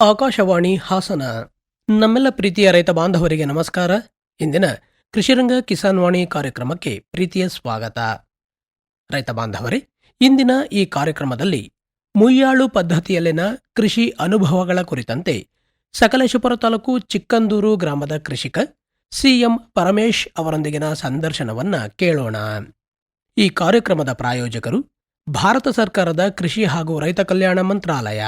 ಆಕಾಶವಾಣಿ ಹಾಸನ. ನಮ್ಮೆಲ್ಲ ಪ್ರೀತಿಯ ರೈತ ಬಾಂಧವರಿಗೆ ನಮಸ್ಕಾರ. ಇಂದಿನ ಕೃಷಿರಂಗ ಕಿಸಾನ್ ವಾಣಿ ಕಾರ್ಯಕ್ರಮಕ್ಕೆ ಪ್ರೀತಿಯ ಸ್ವಾಗತ. ರೈತ ಬಾಂಧವರೇ, ಇಂದಿನ ಈ ಕಾರ್ಯಕ್ರಮದಲ್ಲಿ ಮುಯ್ಯಾಳು ಪದ್ಧತಿಯಲ್ಲಿನ ಕೃಷಿ ಅನುಭವಗಳ ಕುರಿತಂತೆ ಸಕಲೇಶಪುರ ತಾಲೂಕು ಚಿಕ್ಕಂದೂರು ಗ್ರಾಮದ ಕೃಷಿಕ ಸಿಎಂ ಪರಮೇಶ್ ಅವರೊಂದಿಗಿನ ಸಂದರ್ಶನವನ್ನ ಕೇಳೋಣ. ಈ ಕಾರ್ಯಕ್ರಮದ ಪ್ರಾಯೋಜಕರು ಭಾರತ ಸರ್ಕಾರದ ಕೃಷಿ ಹಾಗೂ ರೈತ ಕಲ್ಯಾಣ ಮಂತ್ರಾಲಯ.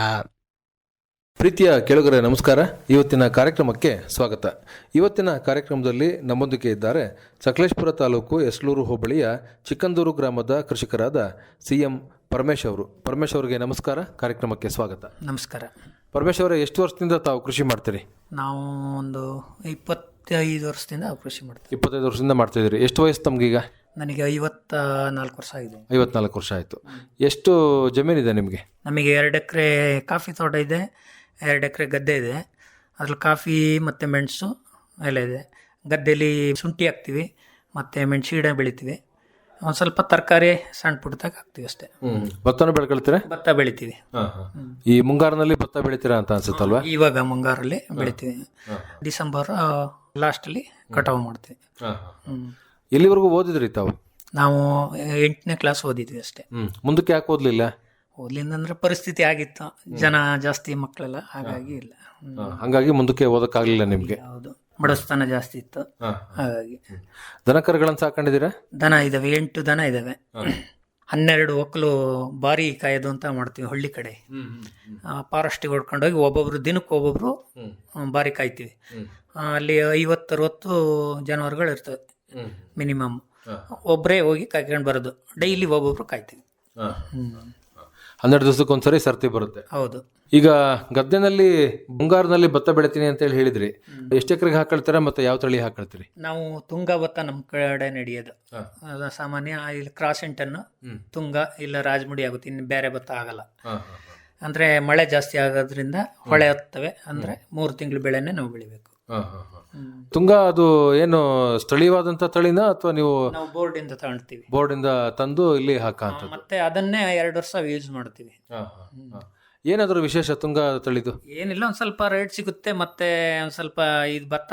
ಪ್ರೀತಿಯ ಕೆಳಗರೆ ನಮಸ್ಕಾರ. ಇವತ್ತಿನ ಕಾರ್ಯಕ್ರಮಕ್ಕೆ ಸ್ವಾಗತ. ಇವತ್ತಿನ ಕಾರ್ಯಕ್ರಮದಲ್ಲಿ ನಮ್ಮೊಂದಿಗೆ ಇದ್ದಾರೆ ಸಕಲೇಶ್ಪುರ ತಾಲೂಕು ಎಸ್ಲೂರು ಹೋಬಳಿಯ ಚಿಕ್ಕಂದೂರು ಗ್ರಾಮದ ಕೃಷಿಕರಾದ ಸಿ ಎಂ ಪರಮೇಶ್ ಅವರು. ಪರಮೇಶ್ ಅವರಿಗೆ ನಮಸ್ಕಾರ. ಕಾರ್ಯಕ್ರಮಕ್ಕೆ ಸ್ವಾಗತ. ನಮಸ್ಕಾರ. ಪರಮೇಶ್ ಅವರೇ ಎಷ್ಟು ವರ್ಷದಿಂದ ತಾವು ಕೃಷಿ ಮಾಡ್ತೀರಿ? ನಾವು ಒಂದು ಇಪ್ಪತ್ತೈದು ವರ್ಷದಿಂದ ಕೃಷಿ ಮಾಡ್ತೀವಿ. ಇಪ್ಪತ್ತೈದು ವರ್ಷದಿಂದ ಮಾಡ್ತಿದ್ದೀರಿ ಎಷ್ಟು ವಯಸ್ಸು ತಮಗೀಗ? ನನಗೆ ಐವತ್ತ ನಾಲ್ಕು ವರ್ಷ ಆಯಿತು ಐವತ್ನಾಲ್ಕು ವರ್ಷ ಆಯಿತು. ಎಷ್ಟು ಜಮೀನಿದೆ ನಿಮಗೆ? ನಮಗೆ ಎರಡು ಎಕರೆ ಕಾಫಿ ತೋಟ ಇದೆ. ಎರಡು ಎಕರೆ ಗದ್ದೆ ಇದೆ. ಅದ್ರಲ್ಲಿ ಕಾಫಿ ಮತ್ತು ಮೆಣಸು ಎಲ್ಲ ಇದೆ. ಗದ್ದೆಯಲ್ಲಿ ಶುಂಠಿ ಹಾಕ್ತೀವಿ ಮತ್ತು ಮೆಣಸು ಗಿಡ ಬೆಳಿತೀವಿ. ಒಂದು ಸ್ವಲ್ಪ ತರಕಾರಿ ಸಣ್ಣ ಪುಟ್ಟದಾಗ ಹಾಕ್ತೀವಿ ಅಷ್ಟೇ. ಭತ್ತನ ಬೆಳ್ಕೊಳ್ತೀರಾ? ಭತ್ತ ಬೆಳಿತೀವಿ. ಈ ಮುಂಗಾರಿನಲ್ಲಿ ಭತ್ತ ಬೆಳಿತೀರಾ ಅಂತ ಅನ್ಸುತ್ತಲ್ವಾ? ಇವಾಗ ಮುಂಗಾರಲ್ಲಿ ಬೆಳಿತೀವಿ. ಡಿಸೆಂಬರ್ ಲಾಸ್ಟಲ್ಲಿ ಕಟಾವು ಮಾಡ್ತೀವಿ. ಎಲ್ಲಿವರೆಗೂ ಓದಿದ್ರಿ ತಾವು? ನಾವು ಎಂಟನೇ ಕ್ಲಾಸ್ ಓದಿದ್ವಿ ಅಷ್ಟೇ. ಮುಂದಕ್ಕೆ ಯಾಕೆ ಓದಲಿಲ್ಲ? ಓದ್ಲಿಂದ ಅಂದ್ರೆ ಪರಿಸ್ಥಿತಿ ಆಗಿತ್ತು. ಜನ ಜಾಸ್ತಿ ಮಕ್ಕಳೆಲ್ಲ ಹಾಗಾಗಿ ಇಲ್ಲ. ಹಂಗಾಗಿ ಮುಂದಕ್ಕೆ ಓದಕ್ಕಾಗಲಿಲ್ಲ ನಿಮಗೆ? ಹೌದು ಬಡಸ್ತನ ಜಾಸ್ತಿ ಇತ್ತು. ಹಾಗಾಗಿ. ದನಕರುಗಳನ್ನು ಸಾಕೊಂಡಿದ್ದೀರಾ? ದನ ಇದಾವೆ ಎಂಟು ದನ ಇದಾವೆ. ಹನ್ನೆರಡು ಒಕ್ಕಲು ಬಾರಿ ಕಾಯೋದು ಅಂತ ಮಾಡ್ತೀವಿ ಹಳ್ಳಿ ಕಡೆ. ಫಾರೆಸ್ಟಿಗೆ ಹೊಡ್ಕೊಂಡೋಗಿ ಒಬ್ಬೊಬ್ರು ದಿನಕ್ಕೆ ಒಬ್ಬೊಬ್ರು ಬಾರಿ ಕಾಯ್ತೀವಿ. ಅಲ್ಲಿ ಐವತ್ತು ಅರವತ್ತು ಜಾನುವಾರುಗಳು ಇರ್ತವೆ. ಮಿನಿಮಮ್. ಒಬ್ಬರೇ ಹೋಗಿ ಕಾಯ್ಕೊಂಡು ಬರೋದು. ಡೈಲಿ ಒಬ್ಬೊಬ್ರು ಕಾಯ್ತೀವಿ. ಹನ್ನೆರಡು ದಿವಸಕ್ಕೆ ಒಂದ್ಸರಿ ಸರ್ತಿ ಬರುತ್ತೆ. ಹೌದು. ಈಗ ಗದ್ದೆನಲ್ಲಿ ಮುಂಗಾರಿನಲ್ಲಿ ಭತ್ತ ಬೆಳಿತೀನಿ ಅಂತ ಹೇಳಿ ಹೇಳಿದ್ರಿ. ಎಷ್ಟು ಎಕರೆಗೆ ಹಾಕೊಳ್ತೀರಾ ಮತ್ತೆ ಯಾವ ತಳಿ ಹಾಕೊಳ್ತೀರಿ? ನಾವು ತುಂಗ ಭತ್ತ ನಮ್ಮ ಕಡೆ ನಡೆಯೋದು. ಅದು ಸಾಮಾನ್ಯ ಇಲ್ಲಿ ಕ್ರಾಸ್ ಎಂಟನ್ನು ತುಂಗ ಇಲ್ಲ ರಾಜಮುಡಿ ಆಗುತ್ತೆ ಇನ್ನು ಬೇರೆ ಭತ್ತ ಆಗಲ್ಲ. ಅಂದ್ರೆ ಮಳೆ ಜಾಸ್ತಿ ಆಗೋದ್ರಿಂದ ಹೊಳೆ ಹತ್ತವೆ ಅಂದ್ರೆ ಮೂರು ತಿಂಗಳು ಬೆಳೆನೇ ನಾವು ಬೆಳಿಬೇಕು. ತುಂಗ ಅದು ಏನು ಸ್ಥಳೀಯವಾದಂತ ತಳಿನ ಅಥವಾ ನೀವು ನಾವು ಇಂದ ತಗೊಳ್ತೀವಿ ಬೋರ್ಡ್ ಇಂದ ತಂದು ಇಲ್ಲಿ ಹಾಕಂತ ಮತ್ತೆ ಅದನ್ನೇ ಎರಡು ವರ್ಷ ಯೂಸ್ ಮಾಡ್ತೀವಿ. ಏನಾದರೂ ವಿಶೇಷ ತುಂಗ ತಳಿದು? ಏನಿಲ್ಲ ಒಂದ್ ಸ್ವಲ್ಪ ರೇಟ್ ಸಿಗುತ್ತೆ ಮತ್ತೆ ಒಂದ್ ಸ್ವಲ್ಪ ಇದು ಭತ್ತ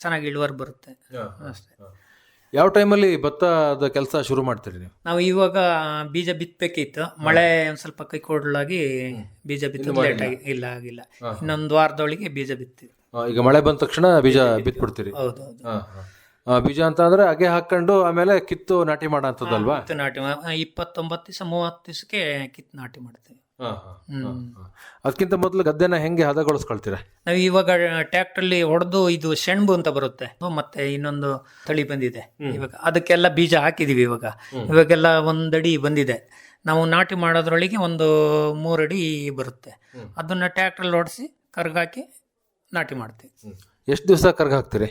ಚೆನ್ನಾಗಿ ಇಳುವರಿ ಬರುತ್ತೆ. ಅಷ್ಟೇ. ಯಾವ ಟೈಮಲ್ಲಿ ಭತ್ತದ ಕೆಲಸ ಶುರು ಮಾಡ್ತೀರಿ ನೀವು? ನಾವು ಇವಾಗ ಬೀಜ ಬಿತ್ತಬೇಕಿತ್ತು ಮಳೆ ಒಂದ್ ಸ್ವಲ್ಪ ಕೈ ಕೊಡಲಾಗಿ ಬೀಜ ಬಿತ್ತ ಲೇಟ್ ಆಗಿ ಇಲ್ಲ ಆಗಿಲ್ಲ. ಇನ್ನೊಂದು ವಾರದೊಳಗೆ ಬೀಜ ಬಿತ್ತೀವಿ. ಈಗ ಮಳೆ ಬಂದ ತಕ್ಷಣ ಬೀಜ ಬಿತ್ಬಿಡ್ತೀರಿ. ಹೌದು ಹೌದು. ಆ, ಬೀಜ ಅಂತ ಅಂದ್ರೆ ಹಗೆ ಹಾಕೊಂಡು ಆಮೇಲೆ ಕಿತ್ತು ನಾಟಿ ಮಾಡೋಂಥದ್ದಲ್ವಾ? ಕಿತ್ತು ನಾಟಿ ಮಾ- ಇಪ್ಪತ್ತೊಂಬತ್ತು ದಿವಸ ಮೂವತ್ತು ದಿವಸಕ್ಕೆ ಕಿತ್ತು ನಾಟಿ ಮಾಡ್ತೀವಿ. ಅದಕ್ಕಿಂತ ಮೊದಲು ಗದ್ದೆನ ಹೆಂಗೆ ಹದಗೊಳಿಸ್ಕೊಳ್ತೀರಾ? ನಾವು ಇವಾಗ ಟ್ಯಾಕ್ಟ್ರಲ್ಲಿ ಹೊಡೆದು ಇದು ಸೆಣಬು ಅಂತ ಬರುತ್ತೆ. ಮತ್ತೆ ಇನ್ನೊಂದು ತಳಿ ಬಂದಿದೆ. ಇವಾಗ ಅದಕ್ಕೆಲ್ಲ ಬೀಜ ಹಾಕಿದೀವಿ ಇವಾಗ. ಇವಾಗೆಲ್ಲ ಒಂದಡಿ ಬಂದಿದೆ. ನಾವು ನಾಟಿ ಮಾಡೋದ್ರೊಳಗೆ ಒಂದು ಮೂರಡಿ ಬರುತ್ತೆ. ಅದನ್ನ ಟ್ಯಾಕ್ಟ್ರಲ್ಲಿ ಹೊಡೆಸಿ ಕರ್ಗಾಕಿ ನಾಟಿ ಮಾಡ್ತೀವಿ. ಎಷ್ಟು ದಿವಸ ಕರ್ಗ ಹಾಕ್ತೀರಿ?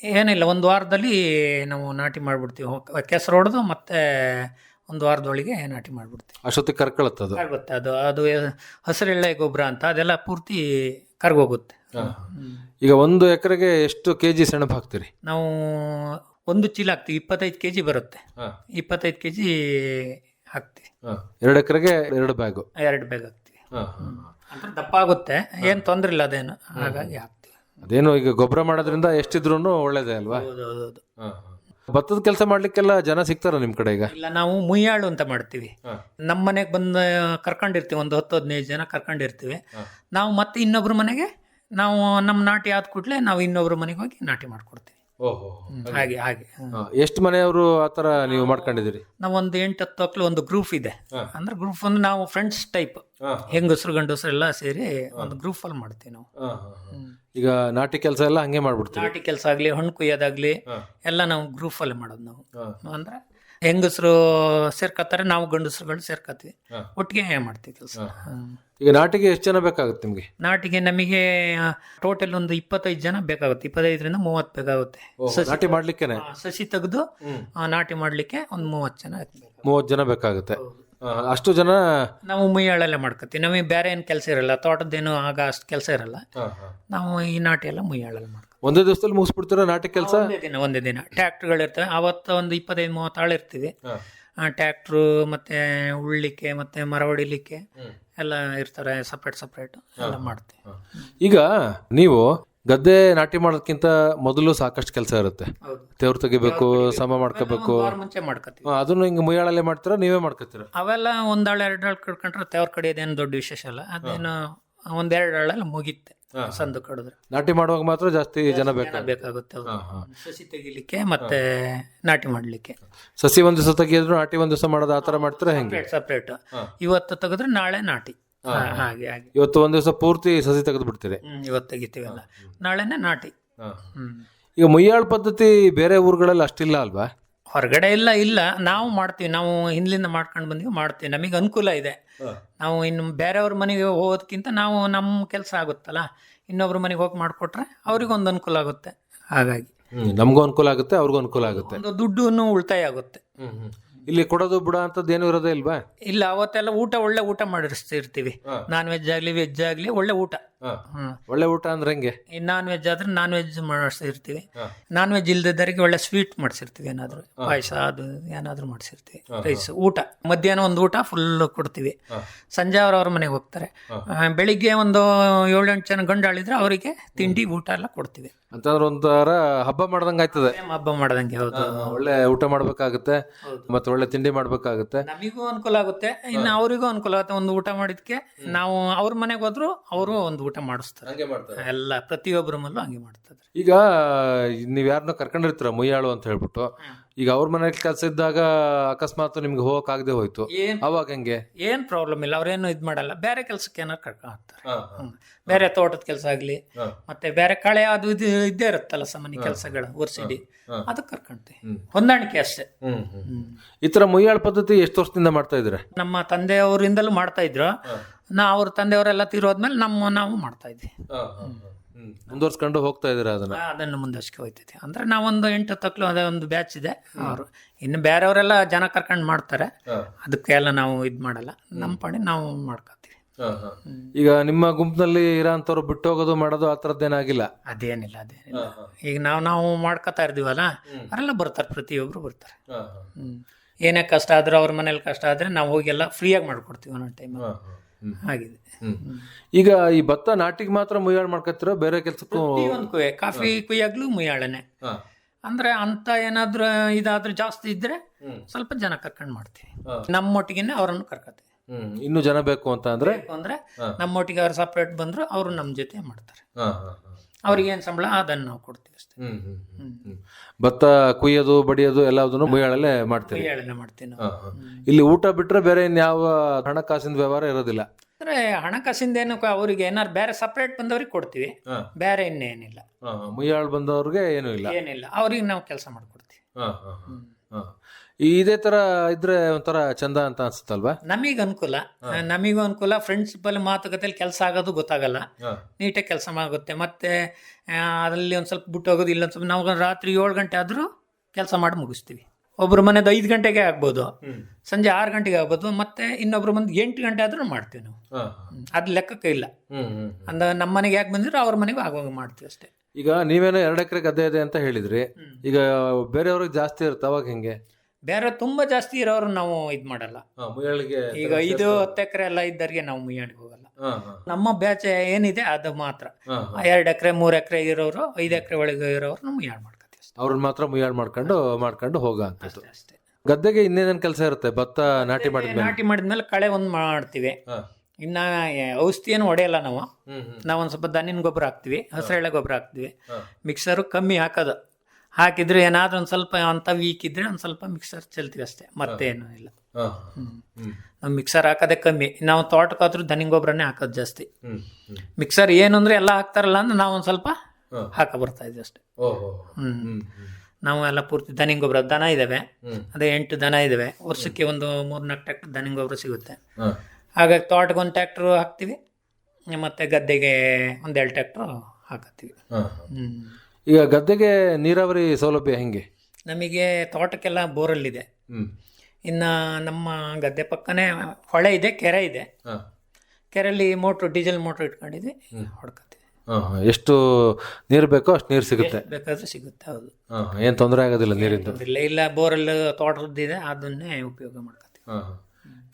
ಏನಿಲ್ಲ ಒಂದು ವಾರದಲ್ಲಿ ನಾವು ನಾಟಿ ಮಾಡಿಬಿಡ್ತೀವಿ. ಕೆಸರು ಹೊಡೆದು ಮತ್ತೆ ಒಂದು ವಾರದೊಳಗೆ ನಾಟಿ ಮಾಡಿಬಿಡ್ತೀವಿ. ಅಷ್ಟೊತ್ತಿಗೆ ಕರ್ಕೊಳತ್ತದು ಕರ್ಗುತ್ತೆ ಅದು ಅದು ಹಸಿರೆಳೆ ಗೊಬ್ಬರ ಅಂತ ಅದೆಲ್ಲ ಪೂರ್ತಿ ಕರ್ಗೋಗುತ್ತೆ. ಈಗ ಒಂದು ಎಕರೆಗೆ ಎಷ್ಟು ಕೆ ಜಿ ಸೆಣಬು ಹಾಕ್ತೀರಿ? ನಾವು ಒಂದು ಚೀಲ ಹಾಕ್ತೀವಿ. ಇಪ್ಪತ್ತೈದು ಕೆ ಜಿ ಬರುತ್ತೆ ಇಪ್ಪತ್ತೈದು ಕೆ ಜಿ ಹಾಕ್ತೀವಿ ಎರಡು ಎಕರೆಗೆ ಎರಡು ಬ್ಯಾಗು? ಎರಡು ಬ್ಯಾಗ್ ಹಾಕ್ತೀವಿ. ಅಂದ್ರೆ ದಪ್ಪ ಆಗುತ್ತೆ ಏನು ತೊಂದರೆ ಇಲ್ಲ ಅದೇನು. ಹಾಗಾಗಿ ಹಾಕ್ತೀವಿ. ಅದೇನು ಈಗ ಗೊಬ್ಬರ ಮಾಡೋದ್ರಿಂದ ಎಷ್ಟಿದ್ರು ಒಳ್ಳೇದೇ ಅಲ್ವಾ? ಭತ್ತದ ಕೆಲಸ ಮಾಡ್ಲಿಕ್ಕೆಲ್ಲ ಜನ ಸಿಗ್ತಾರ ನಿಮ್ ಕಡೆ ಈಗ? ಇಲ್ಲ ನಾವು ಮುಯ್ಯಾಳು ಅಂತ ಮಾಡ್ತೀವಿ. ನಮ್ಮ ಮನೆಗೆ ಬಂದು ಕರ್ಕೊಂಡಿರ್ತೀವಿ ಒಂದು ಹತ್ತು ಹದಿನೈದು ಜನ ಕರ್ಕೊಂಡಿರ್ತೀವಿ. ನಾವು ಮತ್ತೆ ಇನ್ನೊಬ್ರ ಮನೆಗೆ ನಾವು ನಮ್ಮ ನಾಟಿ ಆದ ಕೂಡಲೇ ನಾವು ಇನ್ನೊಬ್ರ ಮನೆಗೆ ಹೋಗಿ ನಾಟಿ ಮಾಡ್ಕೊಡ್ತೀವಿ. ಹ್ಮ್, ಹಾಗೆ. ಹಾಗೆ. ಎಷ್ಟು ಮನೆಯವರು ಆತರ ನೀವು ಮಾಡ್ಕೊಂಡಿದ್ದೀರಿ? ನಾವು ಒಂದು ಎಂಟು ಹತ್ತು ಮಕ್ಕಳು ಒಂದು ಗ್ರೂಪ್ ಇದೆ. ಅಂದ್ರೆ ಗ್ರೂಪ್ ಒಂದು ನಾವು ಫ್ರೆಂಡ್ಸ್ ಟೈಪ್ ಹೆಂಗಸರು ಗಂಡಸರು ಎಲ್ಲ ಸೇರಿ ಒಂದು ಗ್ರೂಪ್ ಅಲ್ಲಿ ಮಾಡ್ತೀವಿ ನಾವು. ಈಗ ನಾಟಿ ಕೆಲಸ ಎಲ್ಲ ಹಂಗೆ ಮಾಡ್ಬಿಡ್ತೀವಿ ನಾಟಿ ಕೆಲಸ ಆಗ್ಲಿ ಹಣ್ಣು ಕುಯ್ಯೋದಾಗ್ಲಿ ಎಲ್ಲ ನಾವು ಗ್ರೂಪ್ ಅಲ್ಲಿ ಮಾಡೋದು ನಾವು. ಅಂದ್ರೆ ಹೆಂಗಸರು ಸೇರ್ಕತ್ತಾರೆ ನಾವು ಗಂಡಸರುಗಳು ಸೇರ್ಕತ್ತೀವಿ. ಒಟ್ಟಿಗೆ ಮಾಡ್ತೀವಿ ಕೆಲಸ ಈಗ ನಾಟಿಗೆ ಎಷ್ಟು ಜನ ಬೇಕಾಗುತ್ತೆ ನಿಮಗೆ? ನಾಟಿಗೆ ನಮಗೆ ಟೋಟಲ್ ಒಂದು ಇಪ್ಪತ್ತೈದು ಜನ ಬೇಕಾಗುತ್ತೆ. ಇಪ್ಪತ್ತೈದರಿಂದ ಮೂವತ್ತು ಬೇಕಾಗುತ್ತೆ. ನಾಟಿ ಮಾಡಲಿಕ್ಕೆ ಸಸಿ ತೆಗೆದು ನಾಟಿ ಮಾಡ್ಲಿಕ್ಕೆ ಒಂದು ಮೂವತ್ತು ಜನ. ಮೂವತ್ತು ಜನ ಬೇಕಾಗುತ್ತೆ. ಅಷ್ಟು ಜನ ನಾವು ಮುಯ್ಯಾಳಲ್ಲೇ ಮಾಡ್ಕೊತೀವಿ ನಮಗೆ ಬೇರೆ ಏನು ಕೆಲಸ ಇರಲ್ಲ ತೋಟದ್ದೇನು ಆಗ ಅಷ್ಟು ಕೆಲಸ ಇರಲ್ಲ. ನಾವು ಈ ನಾಟಿ ಎಲ್ಲ ಮುಯ್ಯಾಳಲ್ಲಿ ಮಾಡ್ಕೊತೀವಿ ಒಂದೇ ದಿವಸದಲ್ಲಿ ಮುಗಿಸ್ಬಿಡ್ತೀರಾ ನಾಟಿ ಕೆಲಸ? ಒಂದೇ ದಿನ ಒಂದೇ ದಿನ. ಟ್ಯಾಕ್ಟ್ರುಗಳಿರ್ತವೆ ಇರ್ತವೆ ಅವತ್ತು ಒಂದು ಇಪ್ಪತ್ತೈದು ಮೂವತ್ತು ಆಳು ಇರ್ತೀವಿ ಟ್ಯಾಕ್ಟ್ರು ಮತ್ತೆ ಉಳ್ಳಿಕ್ಕೆ ಮತ್ತೆ ಮರ ಹೊಡಿಲಿಕ್ಕೆ ಎಲ್ಲ ಇರ್ತಾರೆ ಸಪ್ರೇಟ್ ಸಪ್ರೇಟ್ ಎಲ್ಲ ಮಾಡ್ತೀವಿ. ಈಗ ನೀವು ಗದ್ದೆ ನಾಟಿ ಮಾಡೋದಕ್ಕಿಂತ ಮೊದಲು ಸಾಕಷ್ಟು ಕೆಲಸ ಇರುತ್ತೆ. ತೇವ್ರ ತೆಗಿಬೇಕು ಸಮ ಮಾಡ್ಕೋಬೇಕು. ಮುಂಚೆ ಮಾಡ್ಕೊತೀವಿ. ಅದನ್ನು ಹಿಂಗೆ ಮುಯ್ಯಾಳಲ್ಲೇ ಮಾಡ್ತೀರಾ? ನೀವೇ ಮಾಡ್ಕೋತೀರಾ? ಅವೆಲ್ಲ ಒಂದಾಳು ಹಾಳು ಕಡ್ಕೊಂಡ್ರೆ ತೇವ್ರ ಕಡಿಯೋದೇನು ದೊಡ್ಡ ವಿಶೇಷ ಅಲ್ಲ. ಅದೇನು ಒಂದೆರಡು ಹಾಳೆಲ್ಲ ಮುಗಿತ್ತೆ ಸಂದು ಕಡಿದ್ರೆ. ನಾಟಿ ಮಾಡುವಾಗ ಮಾತ್ರ ಜಾಸ್ತಿ ಜನ ಬೇಕು ಬೇಕಾಗುತ್ತೆ. ಸಸಿ ತೆಗಿಲಿಕ್ಕೆ ಮತ್ತೆ ನಾಟಿ ಮಾಡ್ಲಿಕ್ಕೆ. ಸಸಿ ಒಂದ್ ದಿವಸ ತೆಗಿಯೋದ್ರು ನಾಟಿ ಒಂದ್ ದಿವಸ ಮಾಡೋದು ಆ ಥರ ಮಾಡ್ತೀರಾ ಹೆಂಗೆ? ಸಪ್ರೇಟ್ ಇವತ್ತು ತೆಗೆದ್ರೆ ನಾಳೆ ನಾಟಿ. ಹಾ, ಹಾಗೆ ಹಾಗೆ. ಇವತ್ತು ಒಂದ್ ದಿವಸ ಪೂರ್ತಿ ಸಸಿ ತೆಗೆದು ಬಿಡ್ತೀರಿ ಹ್ಮ್, ಇವತ್ತು ತೆಗಿತೀವಲ್ಲ. ನಾಳೆನೆ ನಾಟಿ. ಹ್ಮ್. ಈಗ ಮುಯ್ಯಾಳ್ ಪದ್ಧತಿ ಬೇರೆ ಊರುಗಳಲ್ಲಿ ಅಷ್ಟಿಲ್ಲ ಅಲ್ವಾ? ಹೊರಗಡೆ ಎಲ್ಲ ಇಲ್ಲ. ನಾವು ಮಾಡ್ತೀವಿ. ನಾವು ಹಿಂದಿನಿಂದ ಮಾಡ್ಕೊಂಡು ಬಂದೀವಿ ಮಾಡ್ತೀವಿ. ನಮಗೆ ಅನುಕೂಲ ಇದೆ. ನಾವು ಇನ್ನು ಬೇರೆಯವ್ರ ಮನೆಗೆ ಹೋಗೋದಕ್ಕಿಂತ ನಾವು ನಮ್ಮ ಕೆಲಸ ಆಗುತ್ತಲ್ಲ ಇನ್ನೊಬ್ರ ಮನೆಗೆ ಹೋಗಿ ಮಾಡಿಕೊಟ್ರೆ ಅವ್ರಿಗೊಂದು ಅನುಕೂಲ ಆಗುತ್ತೆ. ಹಾಗಾಗಿ ನಮಗೂ ಅನುಕೂಲ ಆಗುತ್ತೆ ಅವ್ರಿಗೂ ಅನುಕೂಲ ಆಗುತ್ತೆ. ಒಂದು ದುಡ್ಡು ಉಳಿತಾಯ ಆಗುತ್ತೆ. ಇಲ್ಲಿ ಕೊಡೋದು ಬಿಡ ಅಂತದ್ದು ಏನು ಇರೋದೇ ಇಲ್ವಾ? ಇಲ್ಲ ಅವತ್ತೆಲ್ಲ ಊಟ ಒಳ್ಳೆ ಊಟ ಮಾಡಿರ್ತಿರ್ತೀವಿ ನಾನ್ ವೆಜ್ ಆಗಲಿ ವೆಜ್ ಆಗಲಿ ಒಳ್ಳೆ ಊಟ. ಒಳ್ಳೆ ಊಟ ಅಂದ್ರೆ ಹೆಂಗೆ? ನಾನ್ ವೆಜ್ ಆದ್ರೆ ನಾನ್ ವೆಜ್ ಮಾಡಿಸಿರ್ತೀವಿ. ನಾನ್ ವೆಜ್ ಇಲ್ದಿದ್ದವರಿಗೆ ಒಳ್ಳೆ ಸ್ವೀಟ್ ಮಾಡಿಸಿರ್ತೀವಿ ಏನಾದ್ರು. ಪಾಯಸ ಅದು ಏನಾದ್ರು ಮಾಡಿಸಿರ್ತೀವಿ. ರೈಸ್ ಊಟ. ಮಧ್ಯಾಹ್ನ ಒಂದು ಊಟ ಫುಲ್ ಕೊಡ್ತೀವಿ. ಸಂಜೆ ಅವ್ರವ್ರ ಮನೆಗೆ ಹೋಗ್ತಾರೆ. ಬೆಳಿಗ್ಗೆ ಒಂದು ಏಳೆಂಟು ಜನ ಗಂಡಾಳಿದ್ರೆ ಅವರಿಗೆ ತಿಂಡಿ ಊಟ ಎಲ್ಲ ಕೊಡ್ತೀವಿ. ಅಂತಂದ್ರೆ ಒಂಥರ ಹಬ್ಬ ಮಾಡ್ದಂಗೆ ಆಯ್ತದೆ. ಹಬ್ಬ ಮಾಡ್ದಂಗೆ ಹೌದು. ಒಳ್ಳೆ ಊಟ ಮಾಡ್ಬೇಕಾಗುತ್ತೆ. ಮತ್ತೆ ಒಳ್ಳೆ ತಿಂಡಿ ಮಾಡ್ಬೇಕಾಗುತ್ತೆ. ನಮಗೂ ಅನುಕೂಲ ಆಗುತ್ತೆ. ಇನ್ನು ಅವರಿಗೂ ಅನುಕೂಲ ಆಗುತ್ತೆ. ಒಂದು ಊಟ ಮಾಡಿದ್ಕೆ ನಾವು ಅವ್ರ ಮನೆಗೆ ಹೋದ್ರು ಅವರು ಒಂದು ಊಟ ಮಾಡಿಸ್ತಾರೆ. ಹಂಗೆ ಮಾಡ್ತಾರೆ. ಎಲ್ಲ ಪ್ರತಿಯೊಬ್ಬರ ಮಲ್ಲೂ ಹಂಗೆ ಮಾಡ್ತಾರೆ ಈಗ ನೀವು ಯಾರನ್ನ ಕರ್ಕೊಂಡಿರ್ತೀರ ಮುಯ್ಯಾಳು ಅಂತ ಹೇಳ್ಬಿಟ್ಟು ಈಗ ಅವ್ರ ಮನೇಲಿ ಕೆಲಸ ಇದ್ದಾಗ ಅಕಸ್ಮಾತ್ ನಿಮ್ಗೆ ಹೋಗಕ್ ಆಗದೆ ಹೋಯ್ತು. ಏನ್ ಅವಾಗ ಹಂಗೆ? ಏನ್ ಪ್ರಾಬ್ಲಮ್ ಇಲ್ಲ ಅವ್ರೇನು ಇದು ಮಾಡಲ್ಲ. ಬೇರೆ ಕೆಲ್ಸಕ್ಕೆ ಏನಾರು ಕರ್ಕೊಂಡು ಹೋಗ್ತಾರೆ ಹ್ಮ್. ಬೇರೆ ತೋಟದ ಕೆಲಸ ಆಗಲಿ ಮತ್ತೆ ಬೇರೆ ಕಳೆ ಅದು ಇದು ಇದ್ದೇ ಇರುತ್ತಲ್ಲ ಸಾಮಾನ್ಯ ಕೆಲಸಗಳು ಊರ್ಸಿಡಿ ಅದು ಕರ್ಕೊಂತೀವಿ. ಹೊಂದಾಣಿಕೆ ಅಷ್ಟೇ. ಈ ತರ ಮುಯ್ಯಾಳ ಪದ್ಧತಿ ಎಷ್ಟು ವರ್ಷದಿಂದ ಮಾಡ್ತಾ ಇದ್ರೆ ನಮ್ಮ ತಂದೆಯವರಿಂದಲೂ ಮಾಡ್ತಾ ಇದ್ರು. ನಾ ಅವ್ರ ತಂದೆಯವರೆಲ್ಲ ತೀರೋದ್ಮೇಲೆ ನಮ್ಮ ನಾವು ಮಾಡ್ತಾ ಇದ್ವಿ. ಮುಂದುವರ್ಸ್ಕೊಂಡು ಹೋಗ್ತಾ ಇದ್ರೆ ಅದನ್ನ? ಅದನ್ನು ಮುಂದುವರ್ಸ್ಕೆ ಹೋಯ್ತೈತಿ ಅಂದ್ರೆ ನಾವೊಂದು ಎಂಟು ತಕ್ಕಲು ಅದೇ ಒಂದು ಬ್ಯಾಚ್ ಇದೆ. ಅವರು ಇನ್ನು ಬೇರೆಯವರೆಲ್ಲ ಜನ ಕರ್ಕೊಂಡು ಮಾಡ್ತಾರೆ. ಅದಕ್ಕೆ ಎಲ್ಲ ನಾವು ಇದು ಮಾಡಲ್ಲ. ನಮ್ಮ ಪಾಣಿ ನಾವು ಮಾಡ್ಕೊತೀವಿ. ಈಗ ನಿಮ್ಮ ಗುಂಪಿನಲ್ಲಿ ಇರೋಂಥವ್ರು ಬಿಟ್ಟು ಹೋಗೋದು ಮಾಡೋದು ಆ ಥರದ್ದೇನಾಗಿಲ್ಲ? ಅದೇನಿಲ್ಲ ಅದೇನಿಲ್ಲ. ಈಗ ನಾವು ನಾವು ಮಾಡ್ಕೊತಾ ಇರ್ತೀವಲ್ಲ ಅವರೆಲ್ಲ ಬರ್ತಾರೆ ಪ್ರತಿಯೊಬ್ಬರು ಬರ್ತಾರೆ. ಏನೇ ಕಷ್ಟ ಆದರೂ ಅವ್ರ ಮನೇಲಿ ಕಷ್ಟ ಆದರೆ ನಾವು ಹೋಗಿ ಎಲ್ಲ ಫ್ರೀಯಾಗಿ ಮಾಡ್ಕೊಡ್ತೀವಿ ಒಂದೊಂದು ಟೈಮ್ ಆಗಿದೆ ಈಗ ಈ ಭತ್ತ ನಾಟಿಗೆ ಮಾತ್ರ ಮುಯ್ಯಾಳ ಮಾಡ್ಕೊತಿರೋ ಬೇರೆ ಕೆಲ್ಸಕ್ಕೂ ಒಂದು ಕುಯ್ಯ ಕಾಫಿ ಕುಯ್ಯಾಗ್ಲೂ ಮುಯ್ಯಾಳನೆ. ಅಂದ್ರೆ ಅಂತ ಏನಾದ್ರೂ ಇದಾದ್ರೂ ಜಾಸ್ತಿ ಇದ್ರೆ ಸ್ವಲ್ಪ ಜನ ಕರ್ಕೊಂಡು ಮಾಡ್ತೀವಿ. ನಮ್ಮೊಟ್ಟಿಗೆನೆ ಅವರನ್ನು ಕರ್ಕೊತೀವಿ ಇನ್ನೂ ಇನ್ನು ಜನ ಬೇಕು ಅಂತ ಅಂದ್ರೆ? ಅಂದ್ರೆ ನಮ್ಮೊಟ್ಟಿಗೆ ಅವ್ರು ಸಪ್ರೇಟ್ ಬಂದ್ರು ಅವರು ನಮ್ಮ ಜೊತೆ ಮಾಡ್ತಾರೆ. ಅವ್ರಿಗೆ ಏನು ಸಂಬಳ ಅದನ್ನ ನಾವು ಕೊಡ್ತೀವಿ ಅಷ್ಟೇ. ಭತ್ತ ಕುಯ್ಯೋದು ಬಡಿಯೋದು ಎಲ್ಲದನ್ನು ಮುಯ್ಯಾಳಲ್ಲೇ ಮಾಡ್ತೀವಿ ಮುಯ್ಯಾಳಲ್ಲೇ ಮಾಡ್ತೀವಿ ನಾವು. ಇಲ್ಲಿ ಊಟ ಬಿಟ್ರೆ ಬೇರೆ ಇನ್ಯಾವ ಹಣಕಾಸಿನ ವ್ಯವಹಾರ ಇರೋದಿಲ್ಲ? ಅಂದ್ರೆ ಹಣಕಾಸಿಂದ ಏನು ಅವರಿಗೆ ಏನಾರು ಬೇರೆ ಸಪ್ರೇಟ್ ಬಂದವ್ರಿಗೆ ಕೊಡ್ತೀವಿ. ಬೇರೆ ಇನ್ನೇನಿಲ್ಲ. ಮುಯ್ಯಾಳು ಬಂದವ್ರಿಗೆ ಏನೂ ಇಲ್ಲ. ಏನಿಲ್ಲ. ಅವ್ರಿಗೆ ನಾವು ಕೆಲಸ ಮಾಡ್ಕೊಡ್ತೀವಿ. ಇದೇ ತರ ಇದ್ರೆ ಒಂಥರ ಚಂದ ಅಂತ ಅನ್ಸುತ್ತಲ್ವಾ? ನಮಗ್ ಅನುಕೂಲ. ನಮಗೂ ಅನುಕೂಲ. ಫ್ರೆಂಡ್ಶಿಪ್ಪಲ್ಲಿ ಮಾತುಕತೆಯಲ್ಲಿ ಕೆಲಸ ಆಗೋದು ಗೊತ್ತಾಗಲ್ಲ. ನೀಟಾಗಿ ಕೆಲಸ ಆಗುತ್ತೆ. ಮತ್ತೆ ಅದರಲ್ಲಿ ಒಂದು ಸ್ವಲ್ಪ ಬಿಟ್ಟು ಹೋಗೋದು ಇಲ್ಲೊಂದು ಸ್ವಲ್ಪ ನಾವು ರಾತ್ರಿ ಏಳು ಗಂಟೆ ಆದರೂ ಕೆಲಸ ಮಾಡಿ ಮುಗಿಸ್ತೀವಿ. ಒಬ್ಬರು ಮನೆದು ಐದು ಗಂಟೆಗೆ ಆಗ್ಬೋದು. ಸಂಜೆ ಆರು ಗಂಟೆಗೆ ಆಗ್ಬೋದು. ಮತ್ತೆ ಇನ್ನೊಬ್ರು ಬಂದು ಎಂಟು ಗಂಟೆ ಆದ್ರೂ ಮಾಡ್ತೀವಿ ನಾವು. ಅದು ಲೆಕ್ಕಕ್ಕೆ ಇಲ್ಲ. ಅಂದ ನಮ್ಮ ಮನೆಗೆ ಯಾಕೆ ಬಂದಿರೋ ಅವ್ರ ಮನೆಗೂ ಆಗುವಾಗ ಮಾಡ್ತೀವಿ ಅಷ್ಟೇ. ಈಗ ನೀವೇನೋ ಎರಡು ಎಕರೆ ಗದ್ದೆ ಇದೆ ಅಂತ ಹೇಳಿದ್ರಿ. ಈಗ ಬೇರೆಯವ್ರಿಗೆ ಜಾಸ್ತಿ ಇರುತ್ತೆ ಅವಾಗ ಹೆಂಗೆ? ಬೇರೆ ತುಂಬಾ ಜಾಸ್ತಿ ಇರೋರು ನಾವು ಇದ್ ಮಾಡಲ್ಲ. ಈಗ ಐದು ಹತ್ತು ಎಕರೆ ಎಲ್ಲ ಇದ್ದರಿಗೆ ನಾವು ಮುಯ್ಯಾಡಿಗೆ ಹೋಗಲ್ಲ. ನಮ್ಮ ಬ್ಯಾಚ್ ಏನಿದೆ ಅದು ಮಾತ್ರ. ಎರಡು ಎಕರೆ ಮೂರ್ ಎಕರೆ ಇರೋರು ಐದು ಎಕರೆ ಒಳಗೆ ಇರೋರು ನಾವು ಮುಯ್ಯಾಡ್ ಮಾಡ್ಕೊತೀವಿ ಅಷ್ಟೇ. ಅವ್ರನ್ನ ಮಾತ್ರ ಮುಯ್ಯಾಳ್ ಮಾಡ್ಕೊಂಡು ಮಾಡ್ಕೊಂಡು ಹೋಗ ಅಂತ ಅಷ್ಟೇ ಗದ್ದೆಗೆ ಇನ್ನೇನೇನು ಕೆಲಸ ಇರುತ್ತೆ? ಭತ್ತ ನಾಟಿ ಮಾಡಿದ್ಮೇಲೆ? ನಾಟಿ ಮಾಡಿದ್ಮೇಲೆ ಕಳೆ ಒಂದು ಮಾಡ್ತೀವಿ. ಇನ್ನ ಔಷಧಿ ಏನು ಹೊಡೆಯಲ್ಲ ನಾವು. ನಾವು ಒಂದು ಸ್ವಲ್ಪ ದನಿನ ಗೊಬ್ಬರ ಹಾಕ್ತಿವಿ ಹಸಿರೆಳೆ ಗೊಬ್ಬರ ಹಾಕ್ತಿವಿ. ಮಿಕ್ಸರು ಕಮ್ಮಿ ಹಾಕೋದು. ಹಾಕಿದ್ರೆ ಏನಾದ್ರೂ ಒಂದು ಸ್ವಲ್ಪ ಅಂತ ವೀಕ್ ಇದ್ರೆ ಒಂದು ಸ್ವಲ್ಪ ಮಿಕ್ಸರ್ ಚೆಲ್ತೀವಿ ಅಷ್ಟೇ. ಮತ್ತೇನು ಇಲ್ಲ. ನಾವು ಮಿಕ್ಸರ್ ಹಾಕೋದೇ ಕಮ್ಮಿ. ನಾವು ತೋಟಕ್ಕಾದ್ರೂ ಧನಿ ಗೊಬ್ಬರನೇ ಹಾಕೋದು ಜಾಸ್ತಿ. ಮಿಕ್ಸರ್ ಏನು ಅಂದ್ರೆ ಎಲ್ಲ ಹಾಕ್ತಾರಲ್ಲ ಅಂದ್ರೆ ನಾವು ಒಂದು ಸ್ವಲ್ಪ ಹಾಕ ಬರ್ತಾ ಇದ್ವಿ ಅಷ್ಟೇ. ಹ್ಮ್. ನಾವು ಎಲ್ಲ ಪೂರ್ತಿ ದನಿ ಗೊಬ್ಬರ ದನ ಇದಾವೆ. ಅದೇ ಎಂಟು ದನ ಇದಾವೆ. ವರ್ಷಕ್ಕೆ ಒಂದು ಮೂರ್ನಾಲ್ಕು ಟ್ಯಾಕ್ಟರ್ ದನಿ ಗೊಬ್ಬರ ಸಿಗುತ್ತೆ. ಹಾಗಾಗಿ ತೋಟಕ್ಕೆ ಒಂದು ಟ್ಯಾಕ್ಟ್ರು ಹಾಕ್ತೀವಿ. ಮತ್ತೆ ಗದ್ದೆಗೆ ಒಂದೆರಡು ಟ್ಯಾಕ್ಟ್ರು ಹಾಕತ್ತೀವಿ. ಹ್ಮ್. ಈಗ ಗದ್ದೆಗೆ ನೀರಾವರಿ ಸೌಲಭ್ಯ ಹೆಂಗೆ? ನಮಗೆ ತೋಟಕ್ಕೆಲ್ಲ ಬೋರಲ್ಲಿದೆ. ಇದೆ ಇನ್ನು ನಮ್ಮ ಗದ್ದೆ ಪಕ್ಕನೇ ಹೊಳೆ ಇದೆ ಕೆರೆ ಇದೆ. ಕೆರೆಯಲ್ಲಿ ಮೋಟ್ರು ಡೀಸೆಲ್ ಮೋಟ್ರ್ ಇಟ್ಕೊಂಡಿದ್ವಿ. ಹೊಡ್ಕೊತೀವಿ. ಎಷ್ಟು ನೀರು ಬೇಕೋ ಅಷ್ಟು ನೀರು ಸಿಗುತ್ತೆ? ಬೇಕಾದ್ರೂ ಸಿಗುತ್ತೆ ಹೌದು. ಹಾಂ ಏನು ತೊಂದರೆ ಆಗೋದಿಲ್ಲ ನೀರಿಂದ? ಇಲ್ಲ ಇಲ್ಲ. ಬೋರಲ್ಲಿ ತೋಟದ್ದಿದೆ ಅದನ್ನೇ ಉಪಯೋಗ ಮಾಡ್ಕೊತೀವಿ.